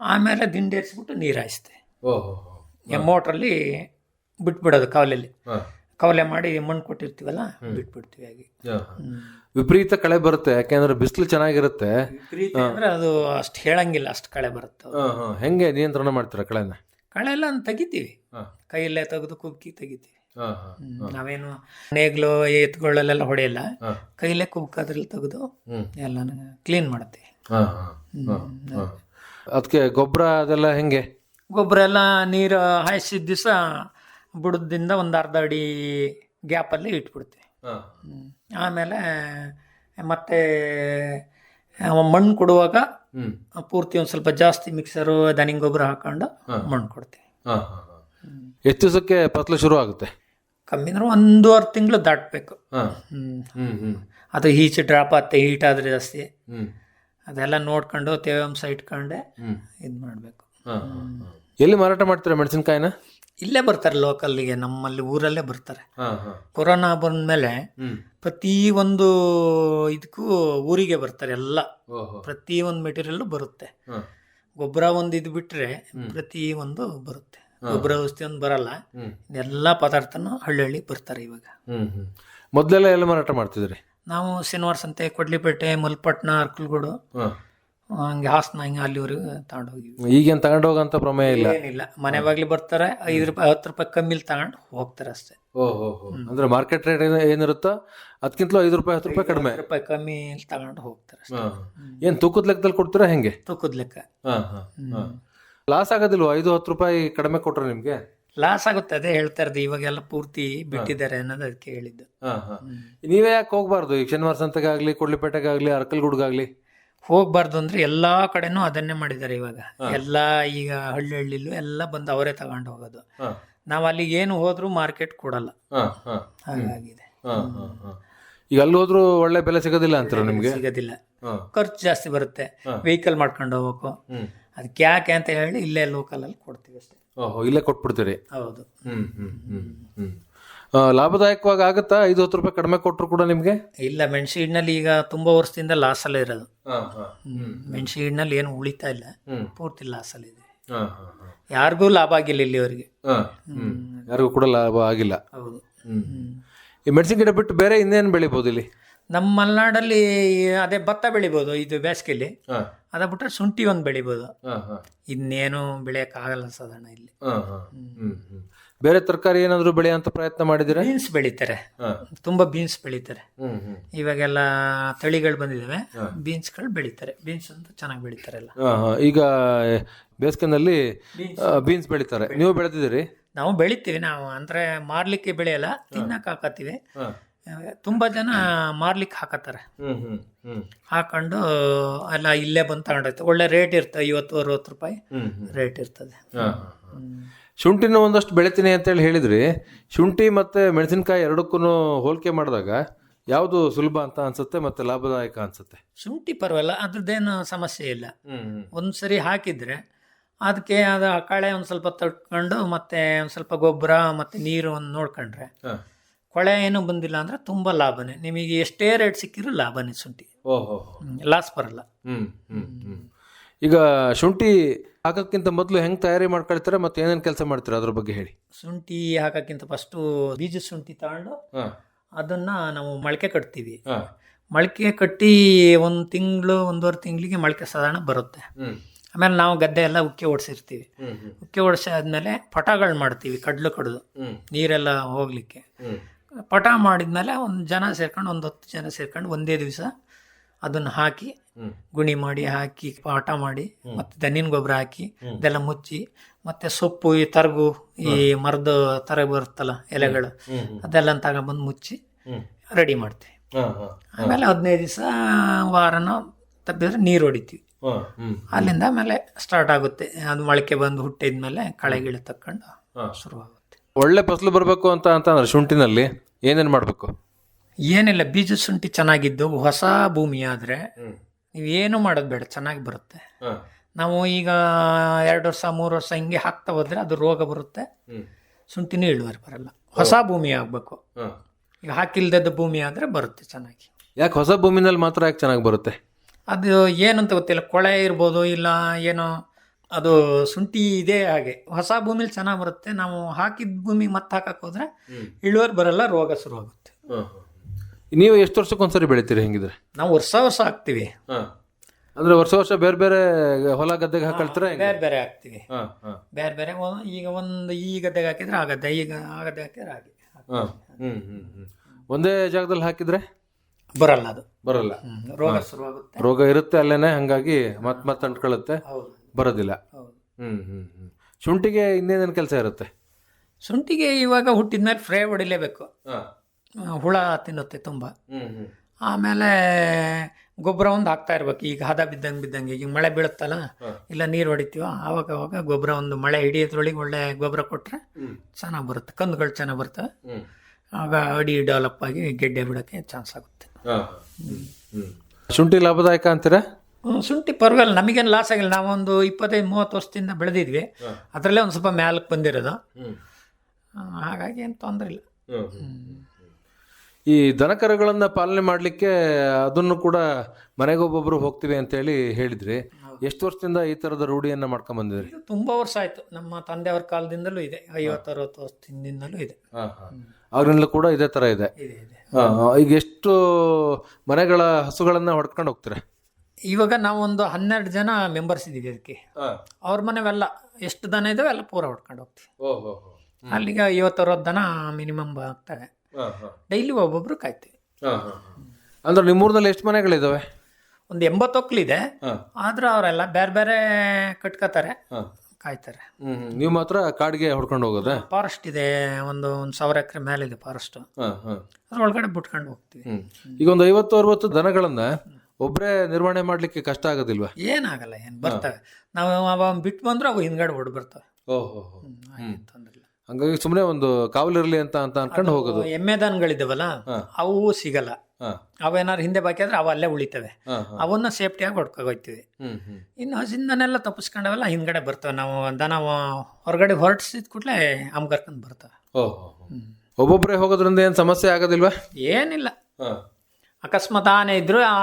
ಆಮೇಲೆ ದಿಂಡು ಏರಿಸ್ಬಿಟ್ಟು ನೀರು ಹಾಯಿಸ್ತೆ ಮೋಟ್ರಲ್ಲಿ ಬಿಟ್ಬಿಡೋದು ಕವಲಲ್ಲಿ. ಕವಲೆ ಮಾಡಿ ಮಣ್ಣು ಕೊಟ್ಟಿರ್ತೀವಲ್ಲ ಬಿಟ್ಬಿಡ್ತೀವಿ ಹಾಗೆ. ವಿಪರೀತ ಕಳೆ ಬರುತ್ತೆ ಯಾಕೆಂದ್ರೆ ಬಿಸಿಲು ಚೆನ್ನಾಗಿರುತ್ತೆ. ಅಂದ್ರೆ ಅದು ಅಷ್ಟು ಹೇಳಂಗಿಲ್ಲ ಅಷ್ಟು ಕಳೆ ಬರುತ್ತೆ. ಹೆಂಗೆ ನಿಯಂತ್ರಣ ಮಾಡ್ತೀರಾ ಕಳೆನ? ಕಳೆ ಎಲ್ಲ ತೆಗಿತೀವಿ. ಕೈಯಲ್ಲೇ ತೆಗೆದು ಕುಕ್ಕಿ ತೆಗಿತೀವಿ. ನಾವೇನು ನೇಗ್ಲು ಎತ್ಗಳಲ್ಲೆಲ್ಲ ಹೊಡೆಯಲ್ಲ ಕೈಲೇ ಕುಬ್ಕಾದ್ರಲ್ಲಿ ತೆಗೆದು. ಎಲ್ಲ ಕ್ಲೀನ್ ಮಾಡುತ್ತೆ. ಅದಕ್ಕೆ ಗೊಬ್ಬರ ಅದೆಲ್ಲ ಹೆಂಗೆ? ಗೊಬ್ಬರ ಎಲ್ಲ ನೀರು ಹಾಯಿಸಿದ ದಿವಸ ಬುಡದಿಂದ ಒಂದು ಅರ್ಧ ಅಡಿ ಗ್ಯಾಪಲ್ಲಿ ಇಟ್ಬಿಡ್ತೀವಿ. ಆಮೇಲೆ ಮತ್ತೆ ಮಣ್ಣು ಕೊಡುವಾಗ ಪೂರ್ತಿ ಒಂದು ಸ್ವಲ್ಪ ಜಾಸ್ತಿ ಮಿಕ್ಸರು ದನಿಂಗ್ ಗೊಬ್ಬರ ಹಾಕೊಂಡು ಮಣ್ಣು ಕೊಡ್ತೀವಿ. ಎಷ್ಟು ದಿವಸಕ್ಕೆ ಫಸಲು ಶುರು ಆಗುತ್ತೆ ಕಮ್ಮಿ ಅಂದ್ರೆ ಒಂದೂವರೆ ತಿಂಗಳು ದಾಟಬೇಕು. ಅದು ಈಚೆ ಡ್ರಾಪ್ ಆಗುತ್ತೆ ಹೀಟ್ ಆದರೆ ಜಾಸ್ತಿ. ಅದೆಲ್ಲ ನೋಡ್ಕೊಂಡು ತೇವಾಂಶ ಇಟ್ಕೊಂಡೆ ಇದು ಮಾಡಬೇಕು. ಎಲ್ಲಿ ಮಾರಾಟ ಮಾಡ್ತಾರೆ ಮೆಣಸಿನ್ಕಾಯಿನ? ಇಲ್ಲೇ ಬರ್ತಾರೆ ಲೋಕಲ್ಗೆ ನಮ್ಮಲ್ಲಿ ಊರಲ್ಲೇ ಬರ್ತಾರೆ. ಕೊರೋನಾ ಬಂದಮೇಲೆ ಪ್ರತಿ ಒಂದು ಇದಕ್ಕೂ ಊರಿಗೆ ಬರ್ತಾರೆ ಎಲ್ಲ. ಪ್ರತಿ ಒಂದು ಮೆಟೀರಿಯಲ್ ಬರುತ್ತೆ. ಗೊಬ್ಬರ ಒಂದು ಇದು ಬಿಟ್ಟರೆ ಪ್ರತಿ ಒಂದು ಬರುತ್ತೆ. ಗೊಬ್ಬರ ಔಷಧಿ ಒಂದು ಬರಲ್ಲ. ಎಲ್ಲ ಪದಾರ್ಥನೂ ಹಳ್ಳಿ ಹಳ್ಳಿ ಬರ್ತಾರೆ ಇವಾಗ. ಮೊದಲೆಲ್ಲ ಎಲ್ಲ ಮಾರಾಟ ಮಾಡ್ತಿದ್ರಿ? ನಾವು ಶನಿವಾರ ಸಂತೆ ಕೊಡ್ಲಿಪೇಟೆ ಮಲ್ಪಟ್ನ ಅರ್ಕಲ್ಗೂಡು ಹ. ಹಂಗೆ ಹಾಸನ ಹಿಂಗೆ ಅಲ್ಲಿವರೆಗೂ ತಗೊಂಡು ಹೋಗಿದ್ವಿ. ಈಗೇನು ತಗೊಂಡು ಹೋಗೋಂಥ ಪ್ರಮೇಯ ಇಲ್ಲ? ಏನಿಲ್ಲ. ಮನೆ ಬಾಗ್ಲಿ ಬರ್ತಾರೆ ಐದು ರೂಪಾಯಿ ಹತ್ತು ರೂಪಾಯಿ ಕಮ್ಮಿಲಿ ತಗೊಂಡು ಹೋಗ್ತಾರೆ ಅಷ್ಟೇ. ಓಹೋ ಅಂದ್ರೆ ಮಾರ್ಕೆಟ್ ರೇಟ್ ಏನಿರುತ್ತೋ ಅದಕ್ಕಿಂತಲೂ ಐದು ರೂಪಾಯಿ ಹತ್ತು ರೂಪಾಯಿ ಕಡಿಮೆ. ರೂಪಾಯಿ ಕಮ್ಮಿ ತಗೊಂಡು ಹೋಗ್ತಾರೆ ಏನು ಹ. ಏನ್ ತೂಕದ ಲೆಕ್ಕದಲ್ಲಿ ಕೊಡ್ತೀರಾ ಹೆಂಗೆ? ತೂಕದ ಲೆಕ್ಕ. ಲಾಸ್ ಆಗೋದಿಲ್ವ? ಐದು ಹತ್ತು ರೂಪಾಯಿ ಕಡಿಮೆ ಕೊಟ್ರೆ ನಿಮ್ಗೆ? ಲಾಸ್ ಆಗುತ್ತೆ ಅದೇ ಹೇಳ್ತಾ ಇರೋದು. ಇವಾಗೆಲ್ಲ ಪೂರ್ತಿ ಬಿಟ್ಟಿದ್ದಾರೆ ಅನ್ನೋದು ಅದಕ್ಕೆ ಹೇಳಿದ್ದು. ಹ, ಹ. ನೀವೇ ಯಾಕೆ ಹೋಗ್ಬಾರ್ದು? ಈ ಶನಿವಾರ ಸಂತೆಗಾಗ್ಲಿ ಕೊಡ್ಲಿಪೇಟೆಗಾಗ್ಲಿ ಅರ್ಕಲ್ಗೂಡ್ಗಾಗ್ಲಿ? ಹೋಗ್ಬಾರ್ದು ಅಂದ್ರೆ ಎಲ್ಲಾ ಕಡೆನೂ ಅದನ್ನೇ ಮಾಡಿದ್ದಾರೆ ಇವಾಗ. ಎಲ್ಲ ಈಗ ಹಳ್ಳಿ ಹಳ್ಳಿಲೂ ಎಲ್ಲ ಬಂದು ಅವರೇ ತಗೊಂಡು ಹೋಗೋದು. ನಾವು ಅಲ್ಲಿಗೆ ಏನು ಹೋದ್ರು ಮಾರ್ಕೆಟ್ ಕೊಡಲ್ಲ. ಹಾಗಾಗಿದೆ. ಈಗ ಅಲ್ಲಿ ಹೋದ್ರು ಒಳ್ಳೆ ಬೆಲೆ ಸಿಗೋದಿಲ್ಲ ಅಂತಾರೆ ನಿಮ್ಗೆ? ಸಿಗೋದಿಲ್ಲ. ಖರ್ಚು ಜಾಸ್ತಿ ಬರುತ್ತೆ. ವೆಹಿಕಲ್ ಮಾಡ್ಕೊಂಡು ಹೋಗ್ಬೇಕು. ಅದಕ್ಕೆ ಯಾಕೆ ಅಂತ ಹೇಳಿ ಇಲ್ಲೇ ಲೋಕಲಲ್ಲಿ ಕೊಡ್ತೀವಿ ಅಷ್ಟೇ. ಓಹೋ ಇಲ್ಲೇ ಕೊಟ್ಬಿಡ್ತೀರಿ? ಹೌದು. ಹ್ಮ್ ಹ್ಮ್ ಹ್ಮ್ ಹ್ಮ್. ಆ, ಲಾಭದಾಯಕವಾಗಿ ಆಗುತ್ತಾ? ಐದು ಹತ್ತು ರೂಪಾಯಿ ಕಡಿಮೆ ಕೊಟ್ಟರು ಕೂಡ ನಿಮಗೆ? ಇಲ್ಲ ಮೆಣಸಿನಲ್ಲಿ ಈಗ ತುಂಬಾ ವರ್ಷದಿಂದ ಲಾಸಲ್ಲೇ ಇರೋದು. ಹ್ಮ್ ಹಿಡ್ನಲ್ಲಿ ಏನು ಉಳಿತಾ ಇಲ್ಲ. ಪೂರ್ತಿ ಲಾಸಲ್ಲಿ ಇದೆ. ಹ, ಹ, ಹ. ಯಾರಿಗೂ ಲಾಭ ಆಗಿಲ್ಲ ಇಲ್ಲಿವರೆಗೆ ಅವರಿಗೆ. ಹ್ಮ್. ಯಾರಿಗೂ ಕೂಡ ಲಾಭ ಆಗಿಲ್ಲ. ಹೌದು. ಈ ಮೆಣಸಿನ ಗಿಡ ಬಿಟ್ಟು ಬೇರೆ ಇನ್ನೇನು ಬೆಳಿಬೋದು ಇಲ್ಲಿ? ನಮ್ಮ ಮಲೆನಾಡಲ್ಲಿ ಅದೇ ಭತ್ತ ಬೆಳಿಬೋದು ಇದು ಬೇಸಿಗೆಲಿ. ಅದ ಬಿಟ್ರೆ ಶುಂಠಿ ಒಂದು ಬೆಳಿಬೋದು. ಇನ್ನೇನು ಬೆಳೆಯೋಕ್ಕಾಗಲ್ಲ ಸಾಧಾರಣ ಇಲ್ಲಿ. ಬೇರೆ ತರಕಾರಿ ಏನಾದರೂ ಬೆಳೆಯಂತ ಪ್ರಯತ್ನ ಮಾಡಿದ್ರೆ ಬೀನ್ಸ್ ಬೆಳಿತಾರೆ. ತುಂಬಾ ಬೀನ್ಸ್ ಬೆಳಿತಾರೆ. ಇವಾಗೆಲ್ಲ ತಳಿಗಳು ಬಂದಿದ್ದಾವೆ ಬೀನ್ಸ್ಗಳು ಬೆಳಿತಾರೆ. ಬೀನ್ಸ್ ಅಂತ ಚೆನ್ನಾಗಿ ಬೆಳಿತಾರೆ ಎಲ್ಲ. ಈಗ ಬೇಸಿಗೆನಲ್ಲಿ ಬೀನ್ಸ್. ಬೆಳಿತಾರೆ. ನೀವು ಬೆಳೆದಿದ್ದೀರಿ? ನಾವು ಬೆಳಿತೀವಿ. ನಾವು ಅಂದ್ರೆ ಮಾರ್ಲಿಕ್ಕೆ ಬೆಳೆಯಲ್ಲ ತಿನ್ನಕ್ ಹಾಕತ್ತೀವಿ. ತುಂಬಾ ಜನ ಮಾರ್ಲಿಕ್ಕೆ ಹಾಕತ್ತಾರೆ. ಹಾಕೊಂಡು ಅಲ್ಲ ಇಲ್ಲೇ ಬಂದು ತಗೊಂಡೋಯ್ತು. ಒಳ್ಳೆ ರೇಟ್ ಇರ್ತದೆ ಐವತ್ತು ಅರವತ್ತು ರೂಪಾಯಿ ರೇಟ್ ಇರ್ತದೆ. ಹ, ಹ, ಹ. ಶುಂಠಿನ ಒಂದಷ್ಟು ಬೆಳಿತೀನಿ ಅಂತೇಳಿ ಹೇಳಿದ್ರಿ. ಶುಂಠಿ ಮತ್ತೆ ಮೆಣಸಿನ್ಕಾಯಿ ಎರಡಕ್ಕೂ ಹೋಲಿಕೆ ಮಾಡಿದಾಗ ಯಾವುದು ಸುಲಭ ಅಂತ ಅನ್ಸುತ್ತೆ ಮತ್ತೆ ಲಾಭದಾಯಕ ಅನ್ಸುತ್ತೆ? ಶುಂಠಿ ಪರವಾಗಿಲ್ಲ ಅದ್ರದ್ದೇನು ಸಮಸ್ಯೆ ಇಲ್ಲ. ಒಂದ್ಸರಿ ಒಂದು ಸರಿ ಹಾಕಿದ್ರೆ ಅದಕ್ಕೆ ಅದು ಕಳೆ ಒಂದು ಸ್ವಲ್ಪ ತಟ್ಕೊಂಡು ಮತ್ತೆ ಒಂದು ಸ್ವಲ್ಪ ಗೊಬ್ಬರ ಮತ್ತೆ ನೀರು ಒಂದು ನೋಡ್ಕೊಂಡ್ರೆ ಕೊಳೆ ಏನು ಬಂದಿಲ್ಲ ಅಂದರೆ ತುಂಬ ಲಾಭನೇ. ನಿಮಗೆ ಎಷ್ಟೇ ರೇಟ್ ಸಿಕ್ಕಿದ್ರು ಲಾಭನೇ ಶುಂಠಿ. ಓಹೋ. ಲಾಸ್ ಬರಲ್ಲ. ಈಗ ಶುಂಠಿ ಹಾಕಕ್ಕಿಂತ ಮೊದಲು ಹೆಂಗ್ ತಯಾರಿ ಮಾಡ್ಕೊಳ್ತಾರೆ ಮತ್ತೆ ಏನೇನು ಕೆಲಸ ಮಾಡ್ತಾರೆ ಅದ್ರ ಬಗ್ಗೆ ಹೇಳಿ. ಶುಂಠಿ ಹಾಕೋಕ್ಕಿಂತ ಫಸ್ಟು ಬೀಜ ಶುಂಠಿ ತಗೊಂಡು ಅದನ್ನ ನಾವು ಮೊಳಕೆ ಕಟ್ತೀವಿ. ಮೊಳಕೆ ಕಟ್ಟಿ ಒಂದು ತಿಂಗಳು ಒಂದೂವರೆ ತಿಂಗಳಿಗೆ ಮೊಳಕೆ ಸಾಧಾರಣ ಬರುತ್ತೆ. ಆಮೇಲೆ ನಾವು ಗದ್ದೆ ಎಲ್ಲ ಉಕ್ಕಿ ಓಡಿಸಿರ್ತೀವಿ. ಉಕ್ಕಿ ಓಡಿಸಿ ಆದ್ಮೇಲೆ ಪಟಗಳು ಮಾಡ್ತೀವಿ ಕಡ್ಲು ಕಡ್ದು. ನೀರೆಲ್ಲ ಹೋಗ್ಲಿಕ್ಕೆ. ಪಟ ಮಾಡಿದ್ಮೇಲೆ ಒಂದು ಜನ ಸೇರ್ಕೊಂಡು ಒಂದು ಹತ್ತು ಜನ ಸೇರ್ಕೊಂಡು ಒಂದೇ ದಿವಸ ಅದನ್ನು ಹಾಕಿ ಗುಣಿ ಮಾಡಿ ಹಾಕಿ ಪಾಠ ಮಾಡಿ ಮತ್ತೆ ದನಿನ ಗೊಬ್ಬರ ಹಾಕಿ ಇದೆಲ್ಲ ಮುಚ್ಚಿ ಮತ್ತೆ ಸೊಪ್ಪು ಈ ತರಗು ಈ ಮರದ ತರ ಬರುತ್ತಲ್ಲ ಎಲೆಗಳು ಅದೆಲ್ಲ ತಗೊಂಡ್ಬಂದು ಮುಚ್ಚಿ ರೆಡಿ ಮಾಡ್ತೀವಿ. ಆಮೇಲೆ ಹದಿನೈದು ದಿವಸ ವಾರನ ತಪ್ಪಿದ್ರೆ ನೀರು ಹೊಡಿತೀವಿ. ಅಲ್ಲಿಂದ ಆಮೇಲೆ ಸ್ಟಾರ್ಟ್ ಆಗುತ್ತೆ. ಅದು ಮೊಳಕೆ ಬಂದು ಹುಟ್ಟಿದ್ಮೇಲೆ ಕಳೆ ಗಿಳೆ ತಕ್ಕೊಂಡು. ಶುರುವಾಗುತ್ತೆ. ಒಳ್ಳೆ ಫಸಲು ಬರಬೇಕು ಅಂತ ಅಂತಂದ್ರೆ ಶುಂಠಿನಲ್ಲಿ ಏನೇನು ಮಾಡಬೇಕು? ಏನಿಲ್ಲ ಬೀಜ ಶುಂಠಿ ಚೆನ್ನಾಗಿದ್ದು ಹೊಸ ಭೂಮಿ ಆದರೆ ನೀವು ಏನು ಮಾಡೋದು ಬೇಡ ಚೆನ್ನಾಗಿ ಬರುತ್ತೆ. ನಾವು ಈಗ ಎರಡು ವರ್ಷ ಮೂರು ವರ್ಷ ಹಿಂಗೆ ಹಾಕ್ತಾ ಹೋದ್ರೆ ಅದು ರೋಗ ಬರುತ್ತೆ. ಶುಂಠಿನೂ ಇಳುವರಿ ಬರಲ್ಲ. ಹೊಸ ಭೂಮಿ ಆಗಬೇಕು. ಈಗ ಹಾಕಿಲ್ದದ್ದು ಭೂಮಿ ಆದರೆ ಬರುತ್ತೆ ಚೆನ್ನಾಗಿ. ಯಾಕೆ ಹೊಸ ಭೂಮಿನಲ್ಲಿ ಮಾತ್ರ ಯಾಕೆ ಚೆನ್ನಾಗಿ ಬರುತ್ತೆ? ಅದು ಏನಂತ ಗೊತ್ತಿಲ್ಲ ಕೊಳೆ ಇರ್ಬೋದು ಇಲ್ಲ ಏನೋ ಅದು ಶುಂಠಿ ಇದೆ ಹಾಗೆ. ಹೊಸ ಭೂಮಿಲಿ ಚೆನ್ನಾಗಿ ಬರುತ್ತೆ. ನಾವು ಹಾಕಿದ ಭೂಮಿ ಮತ್ತೆ ಹಾಕಕ್ಕೆ ಹೋದ್ರೆ. ಇಳುವರಿ ಬರಲ್ಲ ರೋಗ ಶುರುವಾಗುತ್ತೆ ನೀವು ಎಷ್ಟು ವರ್ಷಕ್ಕೊಂದ್ಸರಿ ಬೆಳಿತೀರಿ ಹೆಂಗಿದ್ರೆ? ನಾವು ವರ್ಷ ವರ್ಷ ಹಾಕ್ತಿವಿ. ಅಂದ್ರೆ ವರ್ಷ ವರ್ಷ ಬೇರೆ ಬೇರೆ ಹೊಲ ಗದ್ದೆಗೆ ಹಾಕೊಳ್ತೀರಾ? ಬೇರೆ ಬೇರೆ ಹಾಕ್ತಿವಿ. ಹಾ ಹಾ. ಬೇರೆ ಬೇರೆ ಈಗ ಒಂದು ಈ ಗದ್ದೆಗೆ ಹಾಕಿದ್ರೆ ಆ ಗದ್ದೆ ಈಗ ಆ ಗದ್ದೆ ಹಾಕಿದ್ರೆ ಹಾಗೆ. ಹಾ ಹ್ಮ್ ಹ್ಮ್ ಹ್ಮ್. ಒಂದೇ ಜಾಗದಲ್ಲಿ ಹಾಕಿದ್ರೆ? ಬರಲ್ಲ ಅದು. ಬರಲ್ಲ. ರೋಗ ಶುರುವಾಗುತ್ತೆ ರೋಗ ಇರುತ್ತೆ ಅಲ್ಲೇನೆ ಹಂಗಾಗಿ ಮತ್ ಮತ್ತೆ ಅಂಟ್ಕೊಳ್ಳುತ್ತೆ. ಹೌದು. ಬರೋದಿಲ್ಲ. ಹೌದು. ಹ್ಮ್ ಹ್ಮ್ ಹ್ಮ್. ಶುಂಠಿಗೆ ಇನ್ನೇನೇನು ಕೆಲಸ ಇರುತ್ತೆ? ಶುಂಠಿಗೆ ಇವಾಗ ಹುಟ್ಟಿದ್ಮೇಲೆ ಫ್ರೈ ಹೊಡಿಲೇಬೇಕು. ಹುಳ ತಿನ್ನುತ್ತೆ ತುಂಬ. ಆಮೇಲೆ ಗೊಬ್ಬರ ಒಂದು ಹಾಕ್ತಾ ಇರ್ಬೇಕು. ಈಗ ಹದ ಬಿದ್ದಂಗೆ ಬಿದ್ದಂಗೆ. ಈಗ ಮಳೆ ಬೀಳುತ್ತಲ್ಲ ಇಲ್ಲ ನೀರು ಹೊಡಿತೀವೋ ಆವಾಗ ಅವಾಗ ಗೊಬ್ಬರ ಒಂದು ಮಳೆ ಹಿಡಿಯೋದ್ರೊಳಗೆ ಒಳ್ಳೆ ಗೊಬ್ಬರ ಕೊಟ್ಟರೆ ಚೆನ್ನಾಗಿ ಬರುತ್ತೆ. ಕಂದುಗಳು ಚೆನ್ನಾಗಿ ಬರ್ತವೆ. ಆಗ ಅಡಿ ಡೆವಲಪ್ ಆಗಿ ಗೆಡ್ಡೆ ಬಿಡೋಕ್ಕೆ ಚಾನ್ಸ್ ಆಗುತ್ತೆ. ಶುಂಠಿ ಲಾಭದಾಯಕ ಅಂತೀರಾ? ಶುಂಠಿ ಪರವಾಗಿಲ್ಲ ನಮಗೇನು ಲಾಸ್ ಆಗಿಲ್ಲ. ನಾವೊಂದು ಇಪ್ಪತ್ತೈದು ಮೂವತ್ತು ವರ್ಷದಿಂದ ಬೆಳೆದಿದ್ವಿ. ಅದರಲ್ಲೇ ಒಂದು ಸ್ವಲ್ಪ ಮ್ಯಾಲಕ್ಕೆ ಬಂದಿರೋದು. ಹಾಗಾಗಿ ಏನು ತೊಂದರೆ ಇಲ್ಲ. ಹ್ಮ್ ಈ ದನಕರುಗಳನ್ನು ಪಾಲನೆ ಮಾಡಲಿಕ್ಕೆ ಅದನ್ನು ಕೂಡ ಮನೆಗೊಬ್ಬೊಬ್ಬರು ಹೋಗ್ತೀವಿ ಅಂತೇಳಿ ಹೇಳಿದ್ರಿ. ಎಷ್ಟು ವರ್ಷದಿಂದ ಈ ಥರದ ರೂಢಿಯನ್ನು ಮಾಡ್ಕೊಂಬಂದಿದ್ರಿ ಇದು ತುಂಬ ವರ್ಷ ಆಯಿತು. ನಮ್ಮ ತಂದೆಯವ್ರ ಕಾಲದಿಂದಲೂ ಇದೆ. ಐವತ್ತು ಅರವತ್ತು ವರ್ಷದಿಂದಲೂ ಇದೆ. ಅವರಿಂದಲೂ ಕೂಡ ಇದೇ ಥರ ಇದೆ. ಈಗ ಎಷ್ಟು ಮನೆಗಳ ಹಸುಗಳನ್ನು ಹೊಡ್ಕೊಂಡು ಹೋಗ್ತೀರಾ? ಇವಾಗ ನಾವು ಒಂದು ಹನ್ನೆರಡು ಜನ ಮೆಂಬರ್ಸ್ ಇದ್ದೀವಿ ಅದಕ್ಕೆ. ಅವ್ರ ಮನೆವೆಲ್ಲ ಎಷ್ಟು ದನ ಇದಾವೆ ಎಲ್ಲ ಪೂರ ಹೊಡ್ಕೊಂಡು ಹೋಗ್ತೀವಿ. ಅಲ್ಲಿಗೆ ಐವತ್ತು ಅರವತ್ತು ದನ ಮಿನಿಮಮ್ ಆಗ್ತವೆ. ಡೈಲಿ ಒಬ್ಬೊಬ್ರು ಕಾಯ್ತೀವಿ. ಅಂದ್ರೆ ನಿಮ್ಮೂರ್ನಲ್ಲಿ ಎಷ್ಟು ಮನೆಗಳಿದಾವೆ? ಒಂದು ಎಂಬತ್ತು ಇದೆ. ಆದ್ರೆ ಅವರೆಲ್ಲ ಬೇರೆ ಬೇರೆ ಕಟ್ಕೋತಾರೆ ಕಾಯ್ತಾರೆ. ನೀವು ಮಾತ್ರ ಕಾಡಿಗೆ ಹೊಡ್ಕೊಂಡು ಹೋಗೋದ? ಫಾರೆಸ್ಟ್ ಇದೆ ಒಂದು ಒಂದು ಸಾವಿರ ಎಕರೆ ಇದೆ ಫಾರೆಸ್ಟ್ ಅದ್ರ ಒಳಗಡೆ ಬಿಟ್ಕೊಂಡು ಹೋಗ್ತೀವಿ. ಈಗ ಒಂದು ಐವತ್ತು ಅರವತ್ತು ದನಗಳನ್ನ ಒಬ್ರೇ ನಿರ್ವಹಣೆ ಮಾಡಲಿಕ್ಕೆ ಕಷ್ಟ ಆಗೋದಿಲ್ವಾ? ಏನಾಗಲ್ಲ ಏನು ಬರ್ತವೆ ನಾವು ಅವ ಬಿಟ್ಟು ಬಂದ್ರೆ ಅವು ಹಿಂದ್ಗಡೆ ಓಡಿ ಬರ್ತವೆ. ಓಹೋ ಹಂಗಾಗಿ ಸುಮ್ಮನೆ ಒಂದು ಕಾವಲಿರಲಿ ಅಂತ ಅಂತ ಅನ್ಕೊಂಡು ಹೋಗೋದು. ಎಮ್ಮೆ ದನಗಳಿದ್ದಾವಲ್ಲ ಅವು ಸಿಗಲ್ಲ. ಅವೇನಾದ್ರು ಹಿಂದೆ ಬಾಕಿ ಆದ್ರೆ ಅವು ಅಲ್ಲೇ ಉಳಿತವೆ. ಅವನ್ನ ಸೇಫ್ಟಿಯಾಗಿ ಹೊಡ್ಕೋಗ್ತೀವಿ ಇನ್ನು ಹಸಿಂದನೆಲ್ಲ ತಪ್ಪಿಸ್ಕೊಂಡವೆಲ್ಲ ಹಿಂದ್ಗಡೆ ಬರ್ತವೆ. ನಾವು ದನ ಹೊರಗಡೆ ಹೊರಟಿಸಿದ ಕೂಡಲೇ ಅಮ್ ಕರ್ಕೊಂಡು ಬರ್ತವೆ. ಓಹ್ ಒಬ್ಬೊಬ್ಬರೇ ಹೋಗೋದ್ರಿಂದ ಏನು ಸಮಸ್ಯೆ ಆಗೋದಿಲ್ವಾ? ಏನಿಲ್ಲ. ಅಕಸ್ಮಾತ್ ಆನೆ ಇದ್ರು ಆ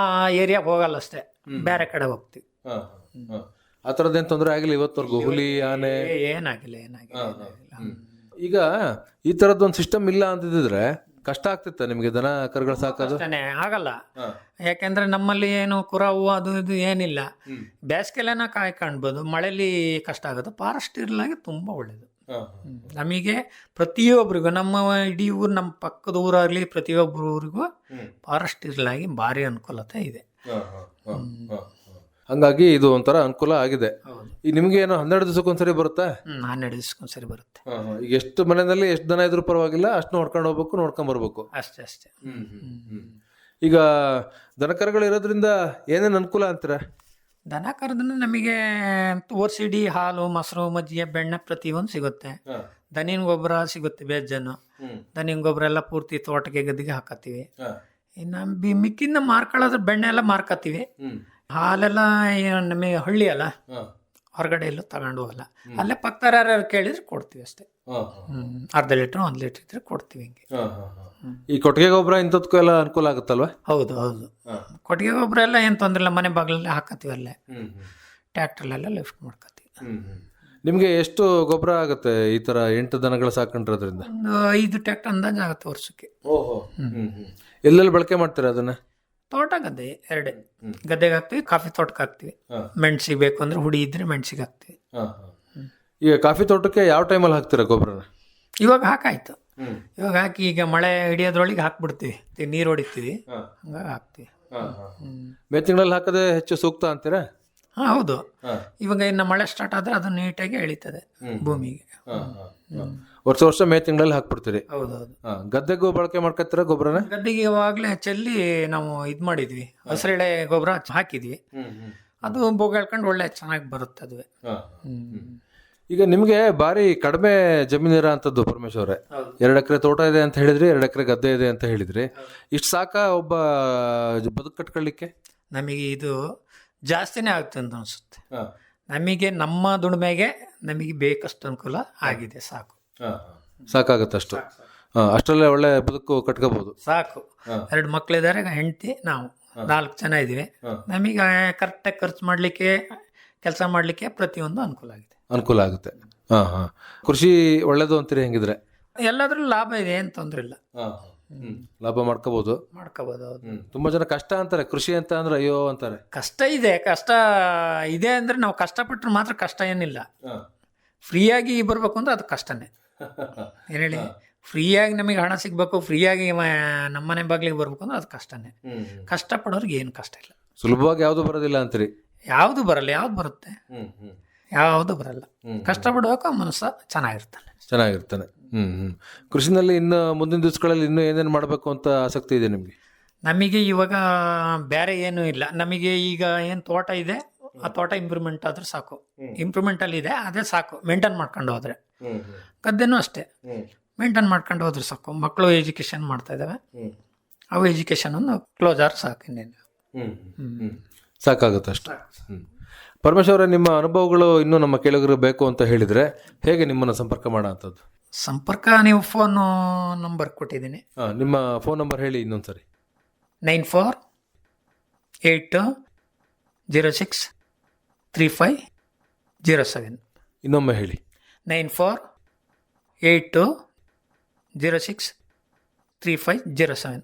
ಏರಿಯಾಗೆ ಹೋಗಲ್ಲ ಅಷ್ಟೇ ಬೇರೆ ಕಡೆ ಹೋಗ್ತೀವಿ. ಆ ಥರದ್ದೇನು ತೊಂದರೆ ಆಗಿಲ್ಲ ಇವತ್ತವರೆಗೂ? ಹುಲಿ ಆನೆ? ಏನಾಗಿಲ್ಲ ಏನಾಗಿಲ್ಲ ಏನಾಗಿಲ್ಲ. ಈಗ ಈ ಥರದ್ದು ಒಂದು ಸಿಸ್ಟಮ್ ಇಲ್ಲ ಅಂತಿದ್ರೆ ಕಷ್ಟ ಆಗ್ತಿತ್ತ ನಿಮಗೆ ದನ ಕರುಗಳು ಸಾಕೋದು? ಅಷ್ಟೇನೆ ಆಗಲ್ಲ. ಯಾಕೆಂದ್ರೆ ನಮ್ಮಲ್ಲಿ ಏನು ಕುರಾವು ಅದು ಇದು ಏನಿಲ್ಲ. ಬೇಸಿಗೆಲೆನ ಕಾಯಿ ಕಾಣ್ಬೋದು ಮಳೆಲಿ ಕಷ್ಟ ಆಗುತ್ತೆ ಫಾರೆಸ್ಟ್ ಇರಲಾಗಿ ತುಂಬ ಒಳ್ಳೇದು. ನಮಗೆ ಪ್ರತಿಯೊಬ್ಬರಿಗೂ ನಮ್ಮ ಇಡೀ ಊರು ನಮ್ಮ ಪಕ್ಕದ ಊರಾಗಲಿ ಪ್ರತಿಯೊಬ್ಬರು ಊರಿಗೂ ಫಾರೆಸ್ಟ್ ಇರಲಾಗಿ ಭಾರಿ ಅನುಕೂಲತೆ ಇದೆ. ಹಂಗಾಗಿ ಇದು ಒಂಥರ ಅನುಕೂಲ ಆಗಿದೆ. ನಿಮ್ಗೆ ಏನೋ ಹನ್ನೆರಡು ದಿವಸಕ್ಕೊಂದ್ಸರಿ ಬರುತ್ತೆ? ಹನ್ನೆರಡು ದಿವಸಕ್ಕೊಂದ್ಸರಿ ಬರುತ್ತೆ. ಎಷ್ಟು ಮನೆಯಲ್ಲಿ ಎಷ್ಟು ದಿನ ಇದ್ರೂ ಪರವಾಗಿಲ್ಲ ಅಷ್ಟು ನೋಡ್ಕೊಂಡು ಹೋಗ್ಬೇಕು ನೋಡ್ಕೊಂಡ್ ಬರ್ಬೇಕು. ಅಷ್ಟೇ ಅಷ್ಟೇ. ಈಗ ದನಕರುಗಳು ಇರೋದ್ರಿಂದ ಏನೇನು ಅನುಕೂಲ ಅಂತೀರ? ದನ ಕರೆದ್ರೆ ನಮಗೆ ಓರ್ಸಿಡಿ ಹಾಲು ಮೊಸರು ಮಜ್ಜಿಗೆ ಬೆಣ್ಣೆ ಪ್ರತಿಯೊಂದು ಸಿಗುತ್ತೆ. ದನಿನ ಗೊಬ್ಬರ ಸಿಗುತ್ತೆ ಬೇಜನ್ನು ದನಿನ ಗೊಬ್ಬರ ಎಲ್ಲ ಪೂರ್ತಿ ತೋಟಕ್ಕೆ ಗದ್ದಿಗೆ ಹಾಕತ್ತೀವಿ. ಇನ್ನು ಬಿ ಮಿಕ್ಕಿಂದ ಮಾರ್ಕೊಳ್ಳೋದ್ರ ಬೆಣ್ಣೆ ಎಲ್ಲ ಮಾರ್ಕತ್ತೀವಿ. ಹಾಲೆಲ್ಲ ನಮಗೆ ಹಳ್ಳಿ ಅಲ್ಲ. ಹೊರಗಡೆ ಎಲ್ಲೂ ತಗೊಂಡು ಹೋಗಲ್ಲ. ಅಲ್ಲೇ ಪಕ್ಕದಾರ ಯಾರು ಕೇಳಿದ್ರೆ ಕೊಡ್ತೀವಿ ಅಷ್ಟೇ. ಹ್ಮ್. ಅರ್ಧ ಲೀಟರ್ ಒಂದು ಲೀಟರ್ ಇದ್ರೆ ಕೊಡ್ತೀವಿ ಹಿಂಗೆ. ಈ ಕೊಟ್ಟಿಗೆ ಗೊಬ್ಬರ ಇಂಥದ್ಕೂ ಎಲ್ಲ ಅನುಕೂಲ ಆಗುತ್ತಲ್ವ? ಹೌದು ಹೌದು. ಕೊಟ್ಟಿಗೆ ಗೊಬ್ಬರ ಎಲ್ಲ ಏನು ತೊಂದ್ರೆ ಇಲ್ಲ ಮನೆ ಬಾಗಿಲಲ್ಲೇ ಹಾಕತ್ತೀವಿ ಅಲ್ಲೇ. ಟ್ಯಾಕ್ಟ್ರಲ್ಲೆಲ್ಲ ಲಿಫ್ಟ್ ಮಾಡ್ಕತ್ತೀವಿ. ನಿಮಗೆ ಎಷ್ಟು ಗೊಬ್ಬರ ಆಗುತ್ತೆ ಈ ತರ ಎಂಟು ದನಗಳು ಸಾಕೊಂಡಿರೋದ್ರಿಂದ? ಒಂದು ಐದು ಟ್ಯಾಕ್ಟರ್ ಅಂದಾಜು ಆಗುತ್ತೆ ವರ್ಷಕ್ಕೆ. ಎಲ್ಲೆಲ್ಲಿ ಬಳಕೆ ಮಾಡ್ತೀರಾ ಅದನ್ನ? ತೋಟ ಗದ್ದೆ ಎರಡೇ. ಗದ್ದೆಗೆ ಹಾಕ್ತಿವಿ ಕಾಫಿ ತೋಟಕ್ಕೆ ಹಾಕ್ತಿವಿ. ಮೆಣಸಿಗೆ ಬೇಕು ಅಂದ್ರೆ ಹುಡಿ ಇದ್ರೆ ಮೆಣಸಿಗೆ ಹಾಕ್ತಿವಿ. ಈಗ ಕಾಫಿ ತೋಟಕ್ಕೆ ಯಾವ ಟೈಮಲ್ಲಿ ಹಾಕ್ತೀರಾ ಗೊಬ್ಬರನ ಇವಾಗ ಹಾಕಾಯ್ತು. ಇವಾಗ ಹಾಕಿ ಈಗ ಮಳೆ ಹಿಡಿಯೋದ್ರೊಳಗೆ ಹಾಕ್ಬಿಡ್ತೀವಿ. ನೀರು ಹೊಡಿತೀವಿ. ಹಂಗಾಗಿ ಹಾಕ್ತಿವಿ. ಮೇ ತಿಂಗಳಲ್ಲಿ ಹಾಕದೆ ಹೆಚ್ಚು ಸೂಕ್ತ ಅಂತೀರಾ? ಹಾಂ ಹೌದು. ಇವಾಗ ಇನ್ನು ಮಳೆ ಸ್ಟಾರ್ಟ್ ಆದ್ರೆ ಅದು ನೀಟಾಗಿ ಎಳಿತದೆ ಭೂಮಿಗೆ. ವರ್ಷ ವರ್ಷ ಮೇ ತಿಂಗಳಲ್ಲಿ ಹಾಕ್ಬಿಡ್ತೀರಿ. ಹೌದು ಹಾ, ಗದ್ದೆಗೂ ಬಳಕೆ ಮಾಡ್ಕೊತೀರಾ ಗೊಬ್ಬರನ? ಗದ್ದೆಗೆ ಇವಾಗಲೇ ಚೆಲ್ಲಿ ನಾವು ಇದು ಮಾಡಿದ್ವಿ. ಹಸಿರೆಳೆ ಗೊಬ್ಬರ ಹಾಕಿದ್ವಿ. ಅದು ಬೋಗಾಳ್ಕೊಂಡು ಒಳ್ಳೆ ಚೆನ್ನಾಗಿ ಬರುತ್ತೆ ಅದುವೆ. ಈಗ ನಿಮಗೆ ಭಾರಿ ಕಡಿಮೆ ಜಮೀನಿರ ಅಂತದ್ದು ಪರಮೇಶ್ವರೇ ಹೌದು. ಎರಡು ಎಕರೆ ತೋಟ ಇದೆ ಅಂತ ಹೇಳಿದ್ರಿ ಎರಡು ಎಕರೆ ಗದ್ದೆ ಇದೆ ಅಂತ ಹೇಳಿದ್ರಿ. ಇಷ್ಟು ಸಾಕ ಒಬ್ಬ ಬದುಕು ಕಟ್ಕೊಳ್ಳಿಕ್ಕೆ ನಮಗೆ ಇದು ಜಾಸ್ತಿನೇ ಆಗುತ್ತೆ ಅಂತ ಅನಿಸುತ್ತೆ. ನಮಗೆ ನಮ್ಮ ದುಡಿಮೆಗೆ ನಮಗೆ ಬೇಕಷ್ಟು ಅನುಕೂಲ ಆಗಿದೆ ಸಾಕು. ಸಾಕಾಗತ್ತೆ ಅಷ್ಟು ಅಷ್ಟರಲ್ಲೇ ಒಳ್ಳೆ ಬದುಕು ಕಟ್ಕೋಬಹುದು ಸಾಕು. ಎರಡು ಮಕ್ಕಳಿದ್ದಾರೆ ಹೆಂಡತಿ ನಾವು ನಾಲ್ಕು ಜನ ಇದ್ದೀವಿ. ನಮಗೆ ಕರೆಕ್ಟಾಗಿ ಖರ್ಚು ಮಾಡಲಿಕ್ಕೆ ಕೆಲಸ ಮಾಡಲಿಕ್ಕೆ ಪ್ರತಿಯೊಂದು ಅನುಕೂಲ ಆಗಿದೆ. ಅನುಕೂಲ ಆಗುತ್ತೆ. ಹಾಂ ಹಾ. ಕೃಷಿ ಒಳ್ಳೇದು ಅಂತೀರಿ ಹೆಂಗಿದ್ರೆ? ಎಲ್ಲಾದ್ರೂ ಲಾಭ ಇದೆ ಏನು ತೊಂದರೆ ಇಲ್ಲ. ಲಾಭ ಮಾಡ್ಕೋಬಹುದು ಮಾಡ್ಕೋಬಹುದು. ತುಂಬಾ ಜನ ಕಷ್ಟ ಅಂತಾರೆ ಕೃಷಿ ಅಂತ ಅಂದ್ರೆ ಅಯ್ಯೋ ಅಂತಾರೆ. ಕಷ್ಟ ಇದೆ ಕಷ್ಟ ಇದೆ ಅಂದ್ರೆ ನಾವು ಕಷ್ಟಪಟ್ಟರೆ ಮಾತ್ರ ಕಷ್ಟ ಏನಿಲ್ಲ. ಫ್ರೀಯಾಗಿ ಬರ್ಬೇಕು ಅಂದ್ರೆ ಅದು ಕಷ್ಟನೇ. ಏನು ಹೇಳಿ? ಫ್ರೀಯಾಗಿ ನಮಗೆ ಹಣ ಸಿಗಬೇಕು ಫ್ರೀಯಾಗಿ ನಮ್ಮನೆ ಬಾಗಿಲಿಗೆ ಬರ್ಬೇಕು ಅಂದ್ರೆ ಅದು ಕಷ್ಟನೇ. ಕಷ್ಟಪಡೋರಿಗೆ ಏನು ಕಷ್ಟ ಇಲ್ಲ. ಸುಲಭವಾಗಿ ಯಾವುದು ಬರೋದಿಲ್ಲ ಅಂತೀರಿ? ಯಾವುದು ಬರಲ್ಲ ಯಾವ್ದು ಬರುತ್ತೆ? ಯಾವುದು ಬರಲ್ಲ. ಕಷ್ಟ ಕಷ್ಟಪಡುವಾಗ ಮನಸ್ಸು ಚೆನ್ನಾಗಿರ್ತಾನೆ ಚೆನ್ನಾಗಿರ್ತಾನೆ ಹ್ಮ್ ಹ್ಮ್. ಕೃಷಿನಲ್ಲಿ ಇನ್ನು ಮುಂದಿನ ದಿವಸಗಳಲ್ಲಿ ಇನ್ನೂ ಏನೇನು ಮಾಡಬೇಕು ಅಂತ ಆಸಕ್ತಿ ಇದೆ ನಿಮ್ಗೆ? ನಮಗೆ ಇವಾಗ ಬೇರೆ ಏನೂ ಇಲ್ಲ. ನಮಗೆ ಈಗ ಏನು ತೋಟ ಇದೆ ಆ ತೋಟ ಇಂಪ್ರೂವ್ಮೆಂಟ್ ಆದ್ರೆ ಸಾಕು. ಇಂಪ್ರೂವ್ಮೆಂಟ್ ಅಲ್ಲಿ ಇದೆ ಅದೇ ಸಾಕು. ಮೇಂಟೈನ್ ಮಾಡ್ಕೊಂಡು ಹೋದ್ರೆ. ಗದ್ದೆನೂ ಅಷ್ಟೇ. ಮೇಂಟೈನ್ ಮಾಡ್ಕೊಂಡು ಹೋದ್ರೆ ಸಾಕು. ಮಕ್ಕಳು ಎಜುಕೇಶನ್ ಮಾಡ್ತಾ ಇದ್ದಾವೆ ಅವು ಎಜುಕೇಶನ್ ಒಂದು ಕ್ಲೋಸ್ ಆದ್ರೆ ಸಾಕು ಇನ್ನೇನು. ಸಾಕಾಗುತ್ತೆ ಅಷ್ಟೇ. ಪರಮೇಶ್ವರ ಪರಮೇಶ್ವರ ನಿಮ್ಮ ಅನುಭವಗಳು ಇನ್ನೂ ನಮ್ಮ ಕೇಳುಗರು ಬೇಕು ಅಂತ ಹೇಳಿದ್ರೆ ಹೇಗೆ ನಿಮ್ಮನ್ನು ಸಂಪರ್ಕ ಮಾಡೋ ಅಂಥದ್ದು ಸಂಪರ್ಕ ನೀವು ಫೋನು ನಂಬರ್ ಕೊಟ್ಟಿದ್ದೀನಿ. ನಿಮ್ಮ ಫೋನ್ ನಂಬರ್ ಹೇಳಿ ಇನ್ನೊಂದ್ಸರಿ nine four eight zero six three five zero seven. ಇನ್ನೊಮ್ಮೆ ಹೇಳಿ. Nine four eight two zero six three five zero seven.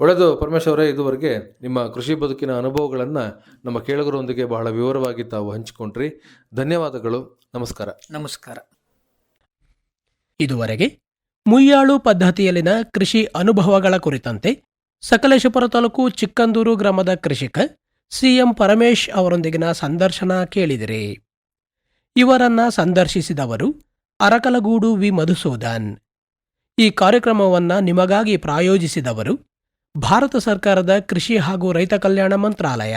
ಒಳ್ಳೆಯದು ಪರಮೇಶ್ವರ ಇದುವರೆಗೆ ನಿಮ್ಮ ಕೃಷಿ ಬದುಕಿನ ಅನುಭವಗಳನ್ನು ನಮ್ಮ ಕೇಳುಗರೊಂದಿಗೆ ಬಹಳ ವಿವರವಾಗಿ ತಾವು ಹಂಚಿಕೊಂಡ್ರಿ. ಧನ್ಯವಾದಗಳು. ನಮಸ್ಕಾರ. ನಮಸ್ಕಾರ. ಇದುವರೆಗೆ ಮುಯ್ಯಾಳು ಪದ್ಧತಿಯಲ್ಲಿನ ಕೃಷಿ ಅನುಭವಗಳ ಕುರಿತಂತೆ ಸಕಲೇಶಪುರ ತಾಲೂಕು ಚಿಕ್ಕಂದೂರು ಗ್ರಾಮದ ಕೃಷಿಕ ಸಿಎಂ ಪರಮೇಶ್ ಅವರೊಂದಿಗಿನ ಸಂದರ್ಶನ ಕೇಳಿದಿರಿ. ಇವರನ್ನ ಸಂದರ್ಶಿಸಿದವರು ಅರಕಲಗೂಡು ವಿ ಮಧುಸೂದನ್. ಈ ಕಾರ್ಯಕ್ರಮವನ್ನು ನಿಮಗಾಗಿ ಪ್ರಾಯೋಜಿಸಿದವರು ಭಾರತ ಸರ್ಕಾರದ ಕೃಷಿ ಹಾಗೂ ರೈತ ಕಲ್ಯಾಣ ಮಂತ್ರಾಲಯ.